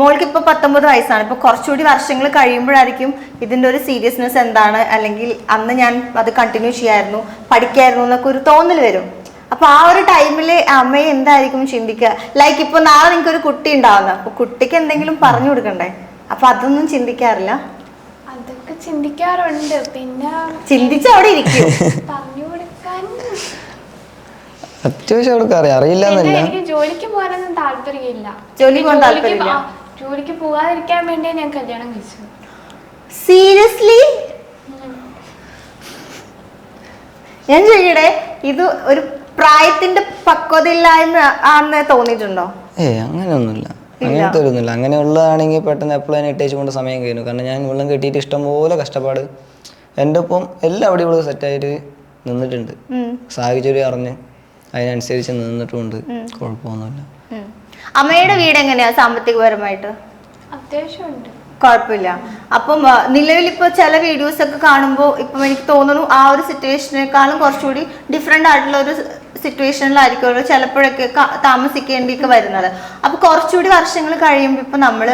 മോൾക്ക് ഇപ്പോൾ പത്തൊമ്പത് വയസ്സാണ്. ഇപ്പോൾ കുറച്ചുകൂടി വർഷങ്ങൾ കഴിയുമ്പോഴായിരിക്കും ഇതിന്റെ ഒരു സീരിയസ്നെസ് എന്താണ്? അല്ലെങ്കിൽ അന്ന് ഞാൻ അത് കണ്ടിന്യൂ ചെയ്യായിരുന്നു പഠിക്കായിരുന്നു എന്നൊക്കെ ഒരു തോന്നൽ വരും. അപ്പൊ ആ ഒരു ടൈമിൽ അമ്മയെ എന്തായിരിക്കും ചിന്തിക്കുക? ലൈക്ക് ഇപ്പൊ നാളെ നിങ്ങൾക്ക് ഒരു കുട്ടി ഉണ്ടാവുന്ന അപ്പൊ കുട്ടിക്ക് എന്തെങ്കിലും പറഞ്ഞു കൊടുക്കണ്ടേ? അപ്പൊ അതൊന്നും ചിന്തിക്കാറില്ല? അതൊക്കെ ചിന്തിക്കാറുണ്ട്. പിന്നെ ചിന്തിച്ച് അവിടെ ഇരിക്കും. പറഞ്ഞു കൊടുക്കാൻ? അത്യാവശ്യം അവൾക്ക് അറിയാം. അറിയില്ല എന്നല്ല എനിക്ക് ജോലിക്ക് പോകാനൊന്നും താല്പര്യമില്ല. ജോലിക്ക് പോകാൻ താല്പര്യമില്ല? ജോലിക്ക് പോകാതിരിക്കാൻ വേണ്ടി ഞാൻ കല്യാണം കഴിച്ചു സീരിയസ്ലി ഞാൻ ചോദിക്കട്ടെ ഇത് ഒരു പ്രായത്തിന്റെ പക്വതയില്ലായ്മ ആണെന്ന് തോന്നിയിട്ടുണ്ടോ? ഏ അങ്ങനെയൊന്നുമില്ല. അങ്ങനത്തെ അങ്ങനെ അങ്ങനെയുള്ളതാണെങ്കിൽ പെട്ടെന്ന് എപ്പോഴും അതിനെ ഇട്ടേച്ച് കൊണ്ട് സമയം കഴിഞ്ഞു. കാരണം ഞാൻ വെള്ളം കെട്ടിയിട്ട് ഇഷ്ടംപോലെ കഷ്ടപ്പാട് എന്റെ ഒപ്പം എല്ലാം അവിടെ ഇവിടെ സെറ്റായിട്ട് നിന്നിട്ടുണ്ട്. സാഹചര്യം അറിഞ്ഞ് അതിനനുസരിച്ച് നിന്നിട്ടുമുണ്ട് കുഴപ്പമൊന്നുമില്ല. അമ്മയുടെ വീട് എങ്ങനെയാ സാമ്പത്തികപരമായിട്ട്? അത്യാവശ്യമുണ്ട്. കുഴപ്പമില്ല. അപ്പം നിലവിൽ ഇപ്പൊ ചില വീഡിയോസ് ഒക്കെ കാണുമ്പോൾ ഇപ്പം എനിക്ക് തോന്നുന്നു ആ ഒരു സിറ്റുവേഷനേക്കാളും കുറച്ചുകൂടി ഡിഫറെന്റ് ആയിട്ടുള്ള ഒരു സിറ്റുവേഷനിലായിരിക്കുമല്ലോ ചിലപ്പോഴൊക്കെ താമസിക്കേണ്ടിയൊക്കെ വരുന്നത്. അപ്പൊ കുറച്ചുകൂടി വർഷങ്ങൾ കഴിയുമ്പോൾ ഇപ്പൊ നമ്മൾ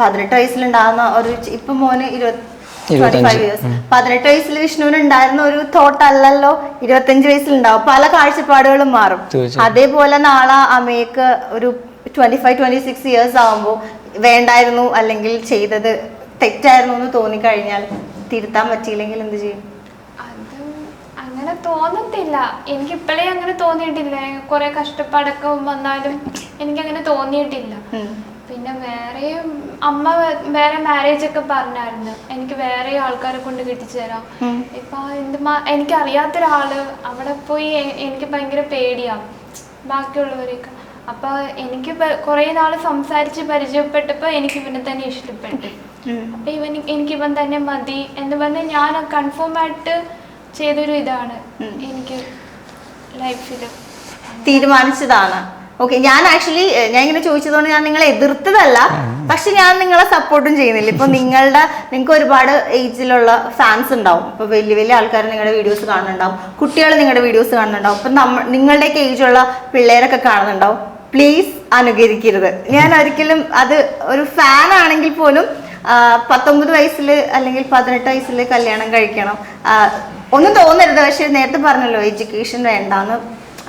പതിനെട്ട് വയസ്സിലുണ്ടാകുന്ന ഒരു ഇപ്പൊ മോന് ഇരുപത്തി ഇയേഴ്സ് പതിനെട്ട് വയസ്സിൽ വിഷ്ണുവിന് ഉണ്ടായിരുന്ന ഒരു തോട്ട് അല്ലല്ലോ ഇരുപത്തഞ്ച് വയസ്സിലുണ്ടാവും. പല കാഴ്ചപ്പാടുകളും മാറും. അതേപോലെ നാളെ അമ്മയ്ക്ക് ഒരു twenty five twenty six years ആകുമ്പോൾ വേണ്ടായിരുന്നു അല്ലെങ്കിൽ ചെയ്തത് തെറ്റായിരുന്നു എന്ന് തോന്നിക്കഴിഞ്ഞാൽ തിരുത്താൻ പറ്റിയില്ലെങ്കിൽ എന്ത് ചെയ്യും? അങ്ങനെ തോന്നത്തില്ല. എനിക്ക് ഇപ്പോഴേ അങ്ങനെ തോന്നിയിട്ടില്ല. കുറെ കഷ്ടപ്പാടൊക്കെ വന്നാലും എനിക്ക് അങ്ങനെ തോന്നിയിട്ടില്ല പിന്നെ വേറെയും അമ്മ വേറെ മാരേജ് ഒക്കെ പറഞ്ഞായിരുന്നു. എനിക്ക് വേറെ ആൾക്കാരെ കൊണ്ട് കെട്ടിച്ചു തരാം ഇപ്പൊ എന്തുമാ എനിക്ക് അറിയാത്തൊരാൾ അവിടെ പോയി എനിക്ക് ഭയങ്കര പേടിയാണ് ബാക്കിയുള്ളവരെയൊക്കെ. അപ്പൊ എനിക്ക് കുറെ കുറേ നാൾ സംസാരിച്ച് പരിചയപ്പെട്ടപ്പോ എനിക്ക് ഇവനെ തന്നെ ഇഷ്ടപ്പെട്ടു. അപ്പൊ ഇവൻ എനിക്ക് ഇവൻ തന്നെ മതി എന്ന് പറഞ്ഞ് ഞാൻ കൺഫേം ആയിട്ട് ചെയ്തൊരു ഇതാണ് എനിക്ക് ലൈഫിൽ തീരുമാനിച്ചതാണ്. ഓക്കെ ഞാൻ ആക്ച്വലി ഞാൻ ഇങ്ങനെ ചോദിച്ചതുകൊണ്ട് ഞാൻ നിങ്ങളെ എതിർത്തതല്ല. പക്ഷെ ഞാൻ നിങ്ങളെ സപ്പോർട്ടും ചെയ്യുന്നില്ല. ഇപ്പൊ നിങ്ങളുടെ നിങ്ങൾക്ക് ഒരുപാട് ഏജിലുള്ള ഫാൻസ് ഉണ്ടാവും. ഇപ്പൊ വലിയ വലിയ ആൾക്കാർ നിങ്ങളുടെ വീഡിയോസ് കാണുന്നുണ്ടാവും. കുട്ടികൾ നിങ്ങളുടെ വീഡിയോസ് കാണുന്നുണ്ടാവും. ഇപ്പൊ നമ്മ നിങ്ങളുടെയൊക്കെ ഏജുള്ള പിള്ളേരൊക്കെ കാണുന്നുണ്ടാവും. പ്ലീസ് അനുകരിക്കരുത്. ഞാൻ ഒരിക്കലും അത് ഒരു ഫാൻ ആണെങ്കിൽ പോലും പത്തൊമ്പത് വയസ്സിൽ അല്ലെങ്കിൽ പതിനെട്ട് വയസ്സിൽ കല്യാണം കഴിക്കണം. ഒന്നും തോന്നരുത്. പക്ഷെ നേരത്തെ പറഞ്ഞല്ലോ എഡ്യൂക്കേഷൻ വേണ്ടാന്ന്.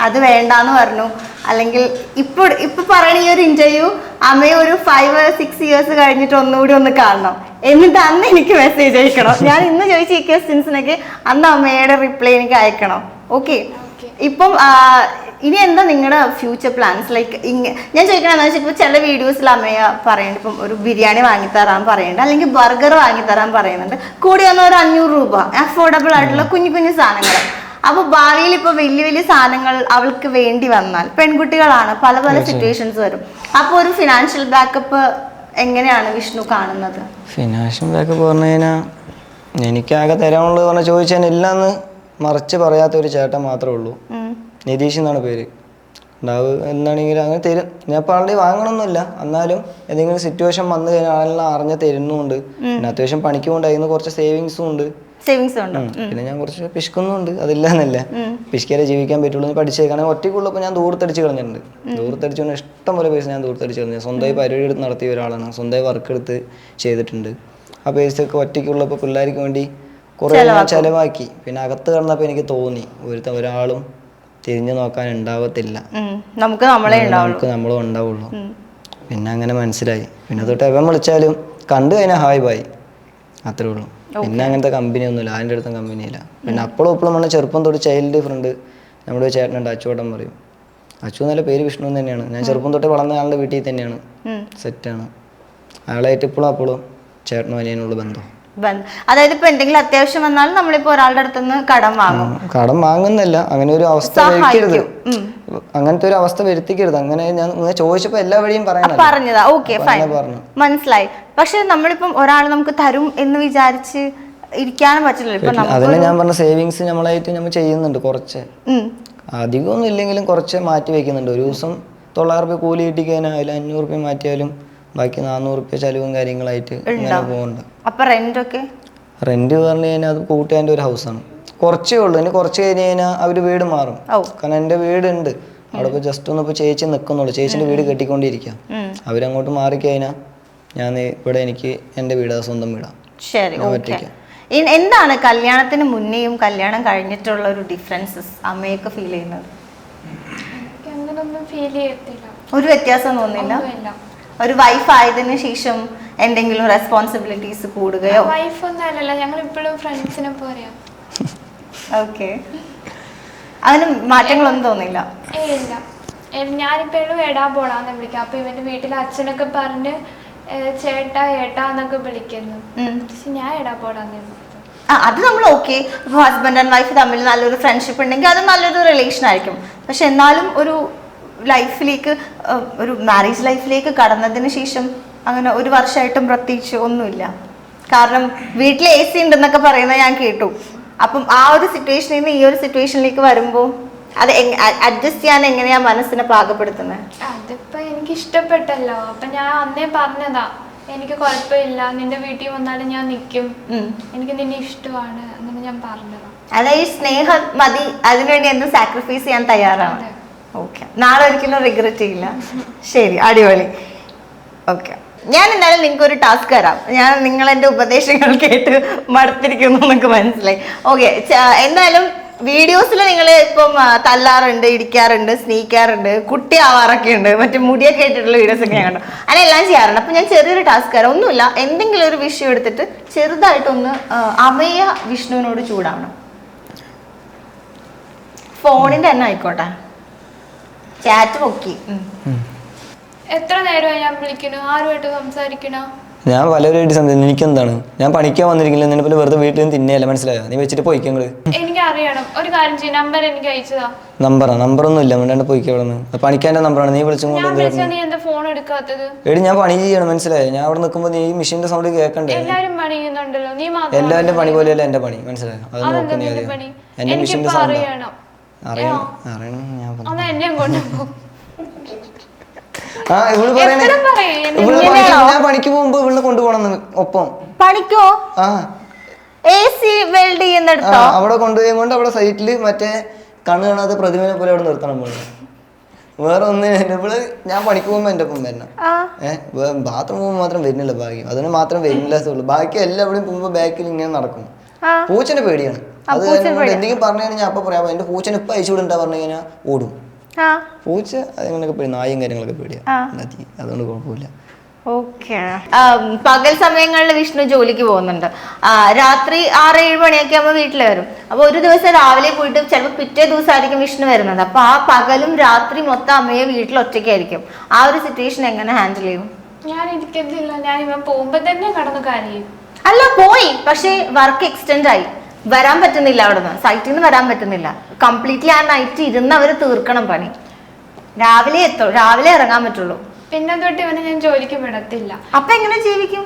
അത് വേണ്ടാന്ന് പറഞ്ഞു. അല്ലെങ്കിൽ ഇപ്പോൾ ഇപ്പൊ പറയണ ഈ ഒരു ഇന്റർവ്യൂ അമ്മയെ ഒരു ഫൈവ് സിക്സ് ഇയേഴ്സ് കഴിഞ്ഞിട്ട് ഒന്നുകൂടി ഒന്ന് കാണണം. എന്നിട്ട് അന്ന് എനിക്ക് മെസ്സേജ് അയക്കണം. ഞാൻ ഇന്ന് ചോദിച്ച ഈ ക്വസ്റ്റ്യൻസിനൊക്കെ അന്ന് അമ്മയുടെ റിപ്ലൈ എനിക്ക് അയക്കണം. ഓക്കെ ഇപ്പം ഇനി എന്താ നിങ്ങളുടെ ഫ്യൂച്ചർ പ്ലാൻസ് ലൈക്ക് ഇങ്ങ ഞാൻ ചോദിക്കണമെന്ന് വെച്ചാൽ ഇപ്പോൾ ചില വീഡിയോസിൽ അമ്മയ പറയുന്നുണ്ട് ഇപ്പം ഒരു ബിരിയാണി വാങ്ങിത്തരാൻ പറയുന്നുണ്ട് അല്ലെങ്കിൽ ബർഗർ വാങ്ങിത്തരാൻ പറയുന്നുണ്ട് കൂടി വന്ന ഒരു അഞ്ഞൂറ് രൂപ അഫോർഡബിൾ ആയിട്ടുള്ള കുഞ്ഞു കുഞ്ഞു സാധനങ്ങൾ അപ്പോൾ ഭാവിയിൽ ഇപ്പോൾ വലിയ വലിയ സാധനങ്ങൾ അവൾക്ക് വേണ്ടി വന്നാൽ പെൺകുട്ടികളാണ് പല പല സിറ്റുവേഷൻസ് വരും. അപ്പോൾ ഒരു ഫിനാൻഷ്യൽ ബാക്കപ്പ് എങ്ങനെയാണ് വിഷ്ണു കാണുന്നത്? ഫിനാൻഷ്യൽ ബാക്കപ്പ് പറഞ്ഞു കഴിഞ്ഞാൽ എനിക്കാകെ തരാനുള്ളത് പറഞ്ഞാൽ ചോദിച്ചാൽ ഇല്ലെന്ന് മറിച്ച് പറയാത്ത ഒരു ചേട്ടൻ മാത്രമേ ഉള്ളൂ. നിതീഷ് എന്നാണ് പേര്. ഉണ്ടാവ് എന്നാണെങ്കിൽ അങ്ങനെ തരും. ഞാൻ ഇപ്പോൾ ആളുടെ വാങ്ങണമെന്നില്ല എന്നാലും എന്തെങ്കിലും സിറ്റുവേഷൻ വന്നു കഴിഞ്ഞാൽ ആളെല്ലാം അറിഞ്ഞ തരുന്നുണ്ട് പിന്നെ അത്യാവശ്യം പണിക്ക് കൊണ്ടായിരുന്നു കുറച്ച് സേവിങ്സും ഉണ്ട്. സേവിങ്സ് ഉണ്ട്. പിന്നെ ഞാൻ കുറച്ച് പിശുക്കുന്നുണ്ട്. അതില്ല എന്നല്ല പിശുക്കാരെ ജീവിക്കാൻ പറ്റുള്ളൂ എന്ന് പഠിച്ചേക്കാണെങ്കിൽ ഒറ്റയ്ക്കുള്ളപ്പോൾ ഞാൻ ദൂരത്തടിച്ച് കളഞ്ഞിട്ടുണ്ട്. ദൂരത്തടിച്ചുകൊണ്ട് ഇഷ്ടം പോലെ പൈസ ഞാൻ ദൂരത്തടിച്ച് കളഞ്ഞു. സ്വന്തമായി പരിപാടി എടുത്ത് നടത്തിയ ഒരാളാണ്. സ്വന്തമായി വർക്ക് എടുത്ത് ചെയ്തിട്ടുണ്ട്. ആ പൈസയൊക്കെ ഒറ്റയ്ക്കുള്ളപ്പോൾ പിള്ളേർക്ക് വേണ്ടി കുറേ ഞാൻ ചിലവാക്കി. പിന്നെ അകത്ത് കിടന്നപ്പോൾ എനിക്ക് തോന്നി. ഒരുത്ത ഒരാളും തിരിഞ്ഞു നോക്കാൻ ഉണ്ടാവത്തില്ല. നമുക്ക് നമ്മളെ ഉണ്ടാവുള്ളൂ. നമുക്ക് നമ്മളും ഉണ്ടാവുള്ളൂ. പിന്നെ അങ്ങനെ മനസ്സിലായി. പിന്നെ തൊട്ട് എവൻ വിളിച്ചാലും കണ്ടു കഴിഞ്ഞാൽ ഹായ് ബായ് അത്രേ ഉള്ളൂ. പിന്നെ അങ്ങനത്തെ കമ്പനി ഒന്നുമില്ല. ആരുടെ അടുത്തും കമ്പനിയില്ല പിന്നെ അപ്പോഴും ഇപ്പോഴും നമ്മൾ ചെറുപ്പം തൊട്ട് ചൈൽഡ് ഫ്രണ്ട് നമ്മുടെ ചേട്ടനുണ്ട് അച്ചുവട്ടം പറയും. അച്ചു നല്ല പേര് വിഷ്ണു തന്നെയാണ്. ഞാൻ ചെറുപ്പം തൊട്ട് വളർന്ന ആളുടെ വീട്ടിൽ തന്നെയാണ്. സെറ്റ് സെറ്റാണ് അയാളായിട്ട് ഇപ്പോഴും അപ്പോഴും ചേട്ടനും അനിയനുള്ള ബന്ധം. അതായത് ഇപ്പൊ എന്തെങ്കിലും അത്യാവശ്യം വന്നാലും നമ്മളിപ്പോ ഒരാളുടെ അടുത്തുനിന്ന് കടം വാങ്ങും. കടം വാങ്ങുന്നില്ല. അങ്ങനെ ഒരു അവസ്ഥ വരുത്തരുത് അങ്ങനത്തെ ഒരു അവസ്ഥ വരുത്തിക്കരുത്. അങ്ങനെ ഞാൻ ചോദിച്ചപ്പോ എല്ലാ വഴിയും പറഞ്ഞതാ. ഓക്കെ ഫൈൻ മനസ്സിലായി. പക്ഷെ നമ്മളിപ്പം ഒരാൾ നമുക്ക് തരും എന്ന് വിചാരിച്ച് ഇരിക്കാനും പറ്റില്ല ഇപ്പൊ. അതന്നെ ഞാൻ പറഞ്ഞ സേവിങ്സ് നമ്മളായിട്ട് നമ്മൾ ചെയ്യുന്നുണ്ട് കുറച്ച്. അധികമൊന്നും ഇല്ലെങ്കിലും കുറച്ച് മാറ്റി വെക്കുന്നുണ്ട്. ഒരു ദിവസം തൊള്ളായിരം രൂപ കൂലി കിട്ടിക്കാനായാലും അതിൽ അഞ്ഞൂറ് രൂപ മാറ്റിയാലും ബാക്കി നാനൂറ് റുപ്യ ചെലവും കാര്യങ്ങളായിട്ട് ഇങ്ങനെ പോകുന്നുണ്ട് അപ്പൊ റെന്റ് ഒക്കെ റെന്റ് പറഞ്ഞു കഴിഞ്ഞാൽ അത് കൂട്ടുകാരന്റെ ഒരു ഹൗസാണ് കുറച്ചേ ഉള്ളൂ. ഇനി കുറച്ച് കഴിഞ്ഞ് കഴിഞ്ഞാൽ അവർ വീട് മാറും. കാരണം എന്റെ വീടുണ്ട്. അവിടെ ഇപ്പോൾ ജസ്റ്റ് ഒന്ന് ഇപ്പോൾ ചേച്ചി നിൽക്കുന്നുള്ളൂ ചേച്ചിന്റെ വീട് കെട്ടിക്കൊണ്ടിരിക്കുക. അവരങ്ങോട്ട് മാറിക്കഴിഞ്ഞാൽ ഞാൻ ഇവിടെ എനിക്ക് എന്റെ വീട് സ്വന്തം വീടാണ് ശരി എന്താണ് കല്യാണത്തിന് മുന്നേയും കല്യാണം കഴിഞ്ഞിട്ടുള്ള ഒരു ഡിഫറൻസസ് അമ്മയൊക്കെ ഫീൽ ചെയ്യുന്നത്? എനിക്ക് അങ്ങനൊന്നും ഫീൽ ചെയ്യത്തില്ല. ഒരു വ്യത്യാസം തോന്നില്ല ഒന്നുമില്ല. ഒരു വൈഫ് ആയതിനു ശേഷം എന്തെങ്കിലും റെസ്പോൺസിബിലിറ്റീസ് കൂടുകയോ? വൈഫ് ഒന്നും അല്ലല്ലോ ഞങ്ങൾ ഇപ്പോഴും ഫ്രണ്ട്സിനെ പോലെയാ. ഓക്കെ അതിന് മാറ്റങ്ങളൊന്നും തോന്നില്ല ഇല്ല. ഞാനിപ്പോഴും എടാ പോടാന്ന് വിളിക്കാം. അപ്പൊ ഇവന്റെ വീട്ടിലെ അച്ഛനൊക്കെ പറഞ്ഞ് ചേട്ടാ ഏട്ടാ എന്നൊക്കെ വിളിക്കുന്നു. പക്ഷെ ഞാൻ എടാ പോടാന്ന് അത് നമ്മൾ ഓക്കെ ഇപ്പോൾ ഹസ്ബൻഡ് ആൻഡ് വൈഫ് തമ്മിൽ നല്ലൊരു ഫ്രണ്ട്ഷിപ്പ് ഉണ്ടെങ്കിൽ അത് നല്ലൊരു റിലേഷൻ ആയിരിക്കും. പക്ഷെ എന്നാലും ഒരു ലൈഫിലേക്ക് ഒരു മാരേജ് ലൈഫിലേക്ക് കടന്നതിന് ശേഷം അങ്ങനെ ഒരു വർഷമായിട്ടും പ്രത്യേകിച്ച് ഒന്നുമില്ല. കാരണം വീട്ടിൽ എ സി ഉണ്ടെന്നൊക്കെ പറയുന്നത് ഞാൻ കേട്ടു. അപ്പം ആ ഒരു സിറ്റുവേഷനിൽ നിന്ന് ഈ ഒരു സിറ്റുവേഷനിലേക്ക് വരുമ്പോൾ അത് അഡ്ജസ്റ്റ് ചെയ്യാൻ എങ്ങനെയാ മനസ്സിനെ പാകപ്പെടുത്തുന്നത് അതിപ്പോ എനിക്ക് ഇഷ്ടപ്പെട്ടല്ലോ. അപ്പൊ ഞാൻ അന്നേ പറഞ്ഞതാ എനിക്ക് കുഴപ്പമില്ല. നിന്റെ വീട്ടിൽ വന്നാലും ഞാൻ നിൽക്കും. എനിക്ക് നിന്നെ ഇഷ്ടമാണ് അങ്ങനെ ഞാൻ പറഞ്ഞതാ. അതായത് സ്നേഹം മതി അതിനുവേണ്ടി എന്തും സാക്രിഫൈസ് ചെയ്യാൻ തയ്യാറാണ്. ഓക്കെ നാളെ ഒരിക്കലും റിഗ്രറ്റ് ചെയ്യില്ല. ശരി അടിപൊളി. ഓക്കെ ഞാൻ എന്തായാലും നിങ്ങൾക്ക് ഒരു ടാസ്ക് തരാം. ഞാൻ നിങ്ങൾ എന്റെ ഉപദേശങ്ങൾ കേട്ട് മടുത്തിരിക്കുന്നു നിങ്ങൾക്ക് മനസ്സിലായി. ഓക്കെ എന്തായാലും വീഡിയോസിൽ നിങ്ങൾ ഇപ്പം തല്ലാറുണ്ട് ഇടിക്കാറുണ്ട് സ്നേഹിക്കാറുണ്ട് കുട്ടി ആവാറൊക്കെ ഉണ്ട് മറ്റേ മുടിയൊക്കെ ആയിട്ടുള്ള വീഡിയോസ് ഒക്കെ ഞാൻ കണ്ടു. അങ്ങനെ എല്ലാം ചെയ്യാറുണ്ട്. അപ്പം ഞാൻ ചെറിയൊരു ടാസ്ക് തരാം. ഒന്നുമില്ല. എന്തെങ്കിലും ഒരു വിഷയം എടുത്തിട്ട് ചെറുതായിട്ടൊന്ന് അമയ വിഷ്ണുവിനോട് ചൂടാവണം. ഫോണിന്റെ തന്നെ ആയിക്കോട്ടെ. ചാറ്റ് പൊക്കി എത്ര നേരമായി ഞാൻ വിളിക്കണു ആരുമായിട്ട് സംസാരിക്കണ? ഞാൻ പലവരുമായിട്ട് സംസാരിക്കും എനിക്കെന്താണ്? ഞാൻ പണിക്കാൻ വന്നിരിക്കില്ല. നിന്നെ പോലെ വെറുതെ വീട്ടിൽ നിന്ന് തിന്നെയല്ല മനസ്സിലായോ? നീ വെച്ചിട്ട് പോയിക്കങ്ങൾ എനിക്ക് അറിയണം ഒരു കാര്യം ചെയ്യും. നമ്പർ എനിക്ക് അയച്ചതാ. നമ്പറാ? നമ്പറൊന്നും ഇല്ല. വേണ്ടാണ്ട് പോയിക്കോ അവിടെ നിന്ന് പണിക്കാന്റെ നമ്പറാണ്. നീ വിളിച്ചും കൊണ്ട് എന്ത് വിളിച്ചാ നീ എന്റെ ഫോൺ എടുക്കാത്തത്? എടി ഞാൻ പണി ചെയ്യണം. മനസ്സിലായോ? ഞാൻ അവിടെ നിൽക്കുമ്പോൾ നീ മെഷീന്റെ സൗണ്ട് കേൾക്കണ്ടേ എല്ലാവരും പണി നീ മാത്രം എല്ലാവരുടെ പണി പോലെയല്ല എന്റെ പണി. മനസ്സിലായോ? അത് നോക്കുന്ന സൗണ്ട് അറിയണം. അറിയണം അറിയണം ഞാൻ പറഞ്ഞു. ഒന്ന് എന്നെയും കൊണ്ടുപോ ആ ഇവൾ പറയണേ എപ്പോഴും പറയും? എന്നെ ഇവൾ പണിക്ക് ഞാൻ പണിക്ക് പോകുമ്പോ ഇവളിനെ കൊണ്ടുപോകണം ഒപ്പം. പണിക്കോ? ആ. എ സി വെൽഡ് ആ, ചെയ്യുന്നിടത്തോ അവിടെ കൊണ്ടുപോയി കൊണ്ട് അവിടെ സൈറ്റിൽ മറ്റേ കണ്ണ് കാണാത്ത പ്രതിമനെ പോലെ അവിടെ നിർത്തണം പോലെ വേറെ ഇവൾ ഞാൻ പണിക്ക് പോകുമ്പോ എന്റെ ഒപ്പം വരണം. ആ. ഏഹ് ബാത്റൂം പോകുമ്പോൾ മാത്രം വരുന്നില്ല ഭാഗ്യം. അതിന് മാത്രം വരുന്നില്ല ബാക്കി എല്ലാവരും പോകുമ്പോൾ ബാക്കിൽ ഇങ്ങനെ നടക്കും. ആ. പൂച്ചന്റെ പേടിയാണ്. അത്. എന്തെങ്കിലും പറഞ്ഞു കഴിഞ്ഞാൽ അപ്പൊ പറയാം എന്റെ പൂച്ചനെ ഇപ്പൊ അയച്ചു വിടണ്ടാ പറഞ്ഞു കഴിഞ്ഞാൽ ഓടും. ആ. പൂച്ച അങ്ങനെയൊക്കെ പേടി നായും കാര്യങ്ങളൊക്കെ ആ. പേടിയാണ് മതി അതുകൊണ്ട് കുഴപ്പമില്ല. ഓക്കെ. പകൽ സമയങ്ങളിൽ വിഷ്ണു ജോലിക്ക് പോകുന്നുണ്ട്. രാത്രി ആറ് ഏഴ് മണിയൊക്കെ ആകുമ്പോൾ വീട്ടിൽ വരും. അപ്പോൾ ഒരു ദിവസം രാവിലെ പോയിട്ട് ചിലപ്പോൾ പിറ്റേ ദിവസമായിരിക്കും വിഷ്ണു വരുന്നത്. അപ്പോൾ ആ പകലും രാത്രി മൊത്തം അമ്മയെ വീട്ടിൽ ഒറ്റയ്ക്കായിരിക്കും. ആ ഒരു സിറ്റുവേഷൻ എങ്ങനെ ഹാൻഡിൽ ചെയ്യും? ഞാൻ ഇരിക്കത്തില്ല. ഞാൻ ഇവൻ പോകുമ്പോ തന്നെ കടന്നു കാര്യം. അല്ല പോയി. പക്ഷേ വർക്ക് എക്സ്റ്റെൻഡ് ആയി. വരാൻ പറ്റുന്നില്ല അവിടെ നിന്ന്. സൈറ്റിൽ നിന്ന് വരാൻ പറ്റുന്നില്ല. കംപ്ലീറ്റ്ലി ആ നൈറ്റ് ഇരുന്ന് അവർ തീർക്കണം പണി. രാവിലെ എത്തും രാവിലെ ഇറങ്ങാൻ പറ്റുള്ളൂ. പിന്നെ തൊട്ട് ഇവനെ ഞാൻ ജോലിക്ക് വിടത്തില്ല. അപ്പൊ എങ്ങനെ ജീവിക്കും?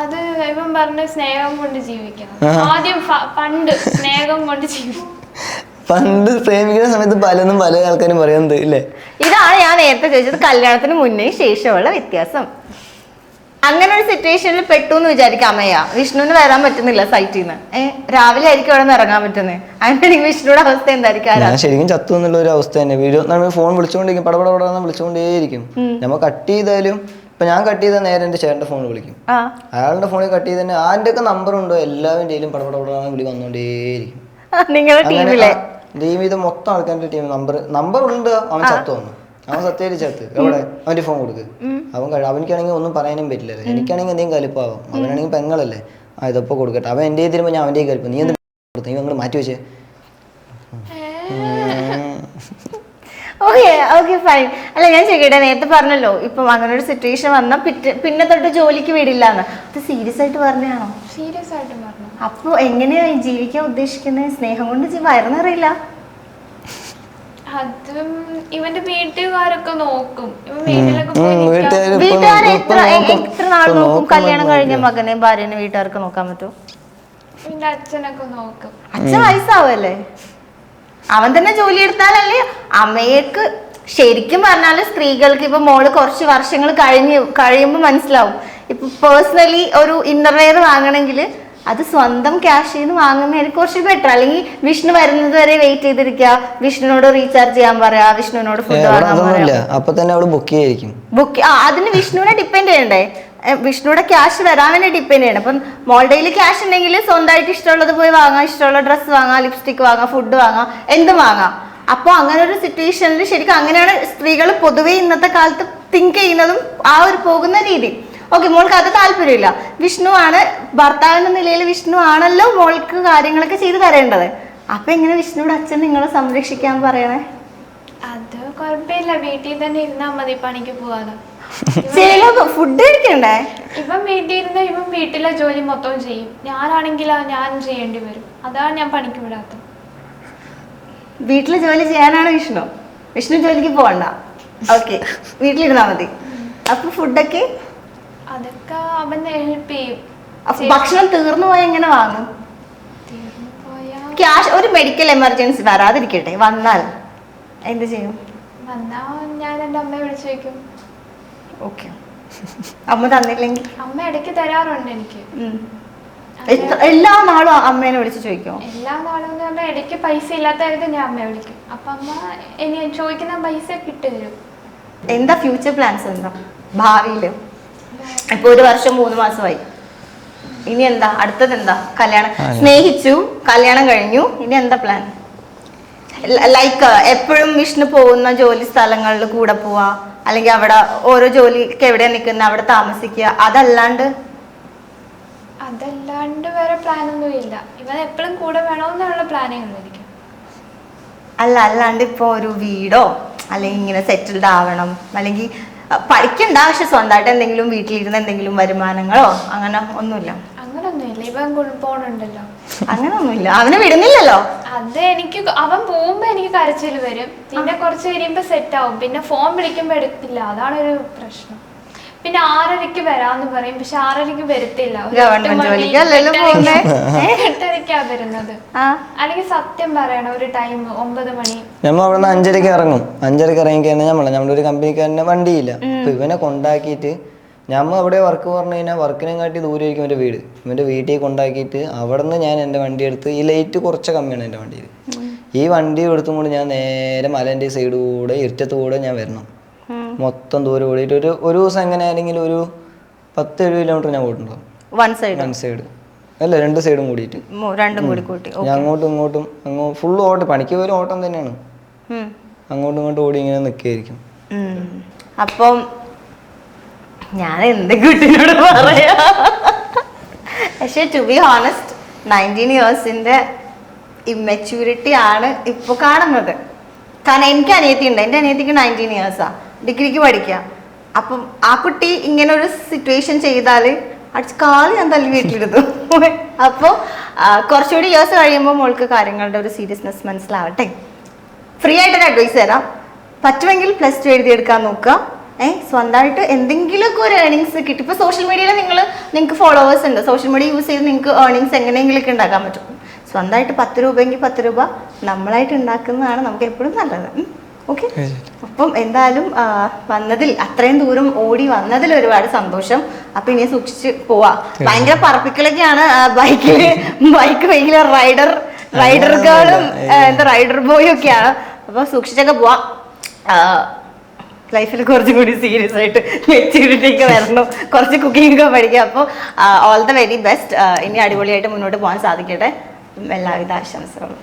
അത് ഇവൻ പറഞ്ഞ സ്നേഹം കൊണ്ട് ജീവിക്കണം ആദ്യം പണ്ട് സ്നേഹം കൊണ്ട് ജീവിക്കും. പണ്ട് പ്രേമിക്കുന്ന സമയത്ത് പലതും പല ആൾക്കാരും പറയുന്നത് ഇല്ലേ? ഇതാണ് ഞാൻ നേരത്തെ ചോദിച്ചത് കല്യാണത്തിന് മുന്നേ ശേഷമുള്ള വ്യത്യാസം. അങ്ങനെ ഒരു സിറ്റുവേഷനിൽ പെട്ടു എന്ന് വിചാരിക്കാം അമ്മയ്യ വിഷ്ണുവിന് വരാൻ പറ്റുന്നില്ല സൈറ്റിൽ നിന്ന് ഏഹ് രാവിലെ ആയിരിക്കും അവിടെ നിന്ന് ഇറങ്ങാൻ പറ്റുന്നത് അങ്ങനെ വിഷ്ണുവിടെ അവസ്ഥ എന്തായിരിക്കും ശരിക്കും ചത്തു എന്നുള്ള ഒരു അവസ്ഥ തന്നെ. ഇരുപത്തിനാല് ഫോൺ വിളിച്ചുകൊണ്ടിരിക്കും പടപട പടന്ന് വിളിച്ചുകൊണ്ടേയിരിക്കും നമ്മൾ കട്ട് ചെയ്താലും ഇപ്പൊ ഞാൻ കട്ട് ചെയ്ത നേരെ എന്റെ ചേട്ടന്റെ ഫോൺ വിളിക്കും. അയാളുടെ ഫോണിൽ കട്ട് ചെയ്ത് തന്നെ ആന്റെ ഒക്കെ നമ്പർ ഉണ്ടോ? എല്ലാവരുടെയും പടപട പടന്ന് വിളി വന്നുകൊണ്ടേയിരിക്കും നിങ്ങളുടെ ടീമിലെ ടീം ഇത് മൊത്തം ആൾക്കാരുടെ ടീം നമ്പർ നമ്പർ ഉണ്ട് അവൻ ചത്തു വന്നു. അവൻ സത്യമായിട്ട് ചത്ത് എവിടെ അവന്റെ ഫോൺ കൊടുക്ക്. അവൻ കഴി- അവനിക്കാണെങ്കിൽ ഒന്നും പറയാനും പറ്റില്ലല്ലോ എനിക്കാണെങ്കിൽ എന്തെങ്കിലും കലിപ്പാവും. അവനാണെങ്കിൽ പെങ്ങളല്ലേ. ആ ഇതപ്പോ കൊടുക്കട്ടെ. അവൻ എന്റെ തരുമ്പോൾ ഞാൻ അവന്റെ കലിപ്പ്. നീ എന്ത് കൊടുത്തു? നീ അങ്ങോട്ട് മാറ്റി വെച്ചേ. Okay okay fine. അല്ല ഞാൻ ചോദിക്കട്ടെ നേരത്തെ പറഞ്ഞല്ലോ. ഇപ്പം അങ്ങനെ ഒരു സിറ്റുവേഷൻ വന്ന പിറ്റേ പിന്നെ തൊട്ട് ജോലിക്ക് വിടില്ല എന്ന് അത് സീരിയസ് ആയിട്ട് പറഞ്ഞാണോ സീരിയസ് ആയിട്ട് പറഞ്ഞു അപ്പോൾ എങ്ങനെയാ ജീവിക്കാൻ ഉദ്ദേശിക്കുന്നത്? സ്നേഹം കൊണ്ട് വയറുന്നറിയില്ല അതും ഇവന്റെ വീട്ടുകാരൊക്കെ നോക്കും. ഇവൻ വീട്ടിലൊക്കെ പോയി ഉം, നിൽക്കാൻ- വീട്ടുകാര് ഇപ്പൊ വീട്ടുകാർ നോക്കും, എത്ര ഇപ്പൊ നോക്കും. എത്ര നാൾ ഇപ്പൊ നോക്കും കല്യാണം നോക്കും. കഴിഞ്ഞ മകനെ ഭാര്യനെ വീട്ടുകാർക്ക് നോക്കാൻ പറ്റും ഇവന്റെ അച്ഛനൊക്കെ നോക്കും. അച്ഛൻ വയസ്സാവല്ലേ? അവൻ തന്നെ ജോലി എടുത്താലല്ലേ? അമ്മയ്ക്ക് ശരിക്കും പറഞ്ഞാൽ സ്ത്രീകൾക്ക് ഇപ്പൊ മോൾ കുറച്ച് വർഷങ്ങൾ കഴിഞ്ഞു കഴിയുമ്പോൾ മനസ്സിലാവും. ഇപ്പൊ പേഴ്സണലി ഒരു ഇന്നർവെയർ വാങ്ങണമെങ്കിൽ അത് സ്വന്തം ക്യാഷ് നിന്ന് വാങ്ങുന്നതായിരിക്കും കുറച്ച് ബെറ്റർ അല്ലെങ്കിൽ വിഷ്ണു വരുന്നത് വരെ വെയിറ്റ് ചെയ്തിരിക്കുക. വിഷ്ണുനോട് റീചാർജ് ചെയ്യാൻ പറയാ. വിഷ്ണുവിനോട് ഫുഡ് വാങ്ങാൻ പറയാ. അപ്പൊ തന്നെ അവൾ ബുക്ക് ചെയ്തിരിക്കും. ബുക്ക് ആ അതിന് വിഷ്ണുവിനെ ഡിപ്പെൻഡ് ചെയ്യണ്ടേ? വിഷ്ണുവിടെ ക്യാഷ് വരാൻ വേണ്ടി ഡിപ്പെൻഡ് ചെയ്യണം അപ്പം മോൾഡയിൽ ക്യാഷ് ഉണ്ടെങ്കിൽ സ്വന്തമായിട്ട് ഇഷ്ടമുള്ളത് പോയി വാങ്ങാം. ഇഷ്ടമുള്ള ഡ്രസ്സ് വാങ്ങാം. ലിപ്സ്റ്റിക് വാങ്ങാം. ഫുഡ് വാങ്ങാം. എന്തും വാങ്ങാം. അപ്പോൾ അങ്ങനെ ഒരു സിറ്റുവേഷനിൽ ശരിക്കും അങ്ങനെയാണ് സ്ത്രീകൾ പൊതുവേ ഇന്നത്തെ കാലത്ത് തിങ്ക് ചെയ്യുന്നതും ആ ഒരു പോകുന്ന രീതി. ഓക്കെ മോൾക്ക് അത് താല്പര്യമില്ല. വിഷ്ണു ആണ് ഭർത്താവ് എന്ന നിലയിൽ വിഷ്ണു ആണല്ലോ മോൾക്ക് കാര്യങ്ങളൊക്കെ ചെയ്തു തരേണ്ടത്. അപ്പൊ എങ്ങനെ വിഷ്ണുവിടെ അച്ഛൻ നിങ്ങളെ സംരക്ഷിക്കാൻ പറയണേ? അത് കുഴപ്പമില്ല. വീട്ടിൽ തന്നെ ഇരുന്നാ മതി പണിക്ക് പോവാതെ. ഫുഡ് കഴിക്കണ്ടേ? ഇവൻ വീട്ടിൽ ഇരുന്ന് ഇവൻ വീട്ടിലെ ജോലി മൊത്തം ചെയ്യും. ഞാനാണെങ്കിൽ ഞാനും ചെയ്യേണ്ടി വരും. അതാണ് ഞാൻ പണിക്ക് വിടാത്തത്. വീട്ടിലെ ജോലി ചെയ്യാനാണ് വിഷ്ണു. വിഷ്ണു ജോലിക്ക് പോകണ്ട. ഓക്കെ വീട്ടിലിരുന്നാ മതി. അപ്പൊ ഫുഡൊക്കെ അതൊക്കെ അവൻ ഹെൽപ്പ് ചെയ്യും. അപ്പൊ ഭക്ഷണം തീർന്നു പോയാൽ എങ്ങനെ വാങ്ങും? ക്യാഷ് ഒരു മെഡിക്കൽ എമർജൻസി വരാതിരിക്കട്ടെ വന്നാൽ എന്ത് ചെയ്യും? വന്നാ ഞാൻ എന്റെ അമ്മയെ വിളിച്ചു ചോദിക്കും. ഓക്കെ. അമ്മ തന്നില്ലെങ്കിൽ? അമ്മ ഇടയ്ക്ക് തരാറുണ്ട് എനിക്ക്. എല്ലാ നാളും അമ്മേനെ വിളിച്ച് ചോദിക്കുമോ എല്ലാ നാളും എന്ന് പറഞ്ഞാൽ ഇടയ്ക്ക് പൈസ ഇല്ലാത്തായിട്ട് ഞാൻ അമ്മയെ വിളിക്കും. അപ്പൊ അമ്മ ഇനി ചോദിക്കുന്ന പൈസ കിട്ടി എന്താ ഫ്യൂച്ചർ പ്ലാൻസ് എന്താ? ഭാവിയിൽ? ഇപ്പൊ ഒരു വർഷം മൂന്ന് മാസമായി. ഇനി എന്താ? അടുത്തത് എന്താ? കല്യാണം. സ്നേഹിച്ചു. കല്യാണം കഴിഞ്ഞു. ഇനി എന്താ പ്ലാൻ ലൈക്ക് എപ്പോഴും വിഷ്ണു പോകുന്ന ജോലി സ്ഥലങ്ങളിൽ കൂടെ പോവാ. അല്ലെങ്കിൽ അവിടെ ഓരോ ജോലിക്ക് എവിടെ നിൽക്കുന്ന അവിടെ താമസിക്കുക. അതല്ലാണ്ട്? അതല്ലാണ്ട് വേറെ പ്ലാനൊന്നും ഇല്ല. ഇവൻ എപ്പോഴും കൂടെ വേണമെന്നുള്ള പ്ലാനിങ് അല്ല അല്ലാണ്ട് ഇപ്പൊ ഒരു വീടോ അല്ലെങ്കിൽ ഇങ്ങനെ സെറ്റിൽഡ് ആവണം. അല്ലെങ്കിൽ പഠിക്കണ്ട പക്ഷെ സ്വന്തമായിട്ട് എന്തെങ്കിലും വീട്ടിലിരുന്ന് എന്തെങ്കിലും വരുമാനങ്ങളോ അങ്ങനെ ഒന്നുമില്ല. അങ്ങനൊന്നുമില്ല. ഇവൻ ഒന്നുമില്ല അവനെ വിടുന്നില്ലല്ലോ? അത് എനിക്ക് അവൻ പോകുമ്പോ എനിക്ക് കരച്ചിൽ വരും. പിന്നെ കുറച്ച് കഴിയുമ്പോ സെറ്റ് ആവും. പിന്നെ ഫോൺ വിളിക്കുമ്പോ എടുക്കില്ല. അതാണ് ഒരു പ്രശ്നം. പിന്നെ ആറരയ്ക്ക് വരാന്ന് പറയും. പക്ഷെ ആറരയ്ക്ക് വരത്തില്ല. എട്ടരക്കാ പോകുന്നേ. എട്ടരയ്ക്കാ വരുന്നത്. ആ. അല്ലെങ്കിൽ സത്യം പറയണ ഒരു ടൈം ഒമ്പത് മണി. നമ്മൾ അവിടെ നിന്ന് അഞ്ചരക്ക് ഇറങ്ങും. അഞ്ചരക്ക് ഇറങ്ങി കഴിഞ്ഞാൽ നമ്മളെ നമ്മുടെ ഒരു കമ്പനിക്കാരനെ വണ്ടിയില്ല. അപ്പൊ ഇവനെ കൊണ്ടാക്കിയിട്ട് ഞമ്മ അവിടെ വർക്ക് പറഞ്ഞു കഴിഞ്ഞാൽ വർക്കിനെ കാട്ടി ദൂരമായിരിക്കും എന്റെ വീട്. ഇവന്റെ വീട്ടിൽ കൊണ്ടാക്കിയിട്ട് അവിടെ നിന്ന് ഞാൻ എന്റെ വണ്ടി എടുത്ത് ഈ ലൈറ്റ് കുറച്ച് കമ്മിയാണ് എന്റെ വണ്ടിയിൽ. ഈ വണ്ടി എടുത്തും കൊണ്ട് ഞാൻ നേരെ മലേന്റെ സൈഡ് കൂടെ ഇരുട്ടത്ത് ഞാൻ വരണം. മൊത്തം ദൂരം ഓടിയിട്ട് ഒരു ഒരു ദിവസം എങ്ങനെ ഒരു പത്ത് ഏഴ് കിലോമീറ്റർ ഞാൻ പോയിട്ടുണ്ടാവും. വൺ സൈഡ് വൺ സൈഡ് അല്ല രണ്ട് സൈഡും കൂടിയിട്ട്. രണ്ടും കൂടി കൂട്ടി. ഞാൻ അങ്ങോട്ടും ഇങ്ങോട്ടും അങ്ങോട്ട് ഫുള്ള് ഓട്ടം പണിക്ക് പോലും ഓട്ടം തന്നെയാണ്. അങ്ങോട്ടും ഇങ്ങോട്ടും ഓടി ഇങ്ങനെ നിൽക്കുകയായിരിക്കും അപ്പം ഞാൻ എന്ത് കുട്ടീനോട് പറയാ? പക്ഷെ ടു ബി ഹോണസ്റ്റ് നയന്റീൻ ഇയേഴ്സിന്റെ ഇമ്മച്യൂരിറ്റി ആണ് ഇപ്പൊ കാണുന്നത്. കാരണം എനിക്ക് അനിയത്തി ഉണ്ട് എന്റെ അനിയത്തിക്ക് നയന്റീൻ ഇയേഴ്സാ ഡിഗ്രിക്ക് പഠിക്കുക അപ്പം ആ കുട്ടി ഇങ്ങനെ ഒരു സിറ്റുവേഷൻ ചെയ്താൽ അടിച്ച് കാൽ ഞാൻ തല്ലി വീട്ടിലിരുന്നു അപ്പോൾ കുറച്ചുകൂടി ഇയേഴ്സ് കഴിയുമ്പോൾ മോൾക്ക് കാര്യങ്ങളുടെ ഒരു സീരിയസ്നെസ് മനസ്സിലാവട്ടെ. ഫ്രീ ആയിട്ടൊരു അഡ്വൈസ് തരാം. പറ്റുമെങ്കിൽ പ്ലസ് ടു എഴുതിയെടുക്കാൻ നോക്കുക. ഏ സ്വന്തമായിട്ട് എന്തെങ്കിലുമൊക്കെ ഒരു ഏണിങ്സ് കിട്ടും. ഇപ്പോൾ സോഷ്യൽ മീഡിയയിൽ നിങ്ങൾ നിങ്ങൾക്ക് ഫോളോവേഴ്സ് ഉണ്ട്. സോഷ്യൽ മീഡിയ യൂസ് ചെയ്ത് നിങ്ങൾക്ക് ഏണിങ്സ് എങ്ങനെയെങ്കിലുമൊക്കെ ഉണ്ടാക്കാൻ പറ്റും. സ്വന്തമായിട്ട് പത്ത് രൂപയെങ്കിൽ പത്ത് രൂപ നമ്മളായിട്ട് ഉണ്ടാക്കുന്നതാണ് നമുക്ക് എപ്പോഴും നല്ലത്. ഓക്കെ. അപ്പം എന്തായാലും വന്നതിൽ അത്രയും ദൂരം ഓടി വന്നതിൽ ഒരുപാട് സന്തോഷം. അപ്പൊ ഇനി സൂക്ഷിച്ച് പോവാ. ഭയങ്കര പറപ്പിക്കലൊക്കെയാണ് ബൈക്കിൽ ബൈക്ക് ഭയങ്കര റൈഡർ റൈഡർ ഗേളും എന്താ റൈഡർ ബോയും ഒക്കെയാണ്. അപ്പൊ സൂക്ഷിച്ചൊക്കെ പോവാം. ലൈഫിൽ കുറച്ചും കൂടി സീരിയസ് ആയിട്ട് മെച്ചൂരിറ്റി ഒക്കെ വരണം. കുറച്ച് കുക്കിംഗ് ഒക്കെ പഠിക്കുക അപ്പോൾ ഓൾ ദ വെരി ബെസ്റ്റ് ഇനി അടിപൊളിയായിട്ട് മുന്നോട്ട് പോകാൻ സാധിക്കട്ടെ. എല്ലാവിധ ആശംസകളും.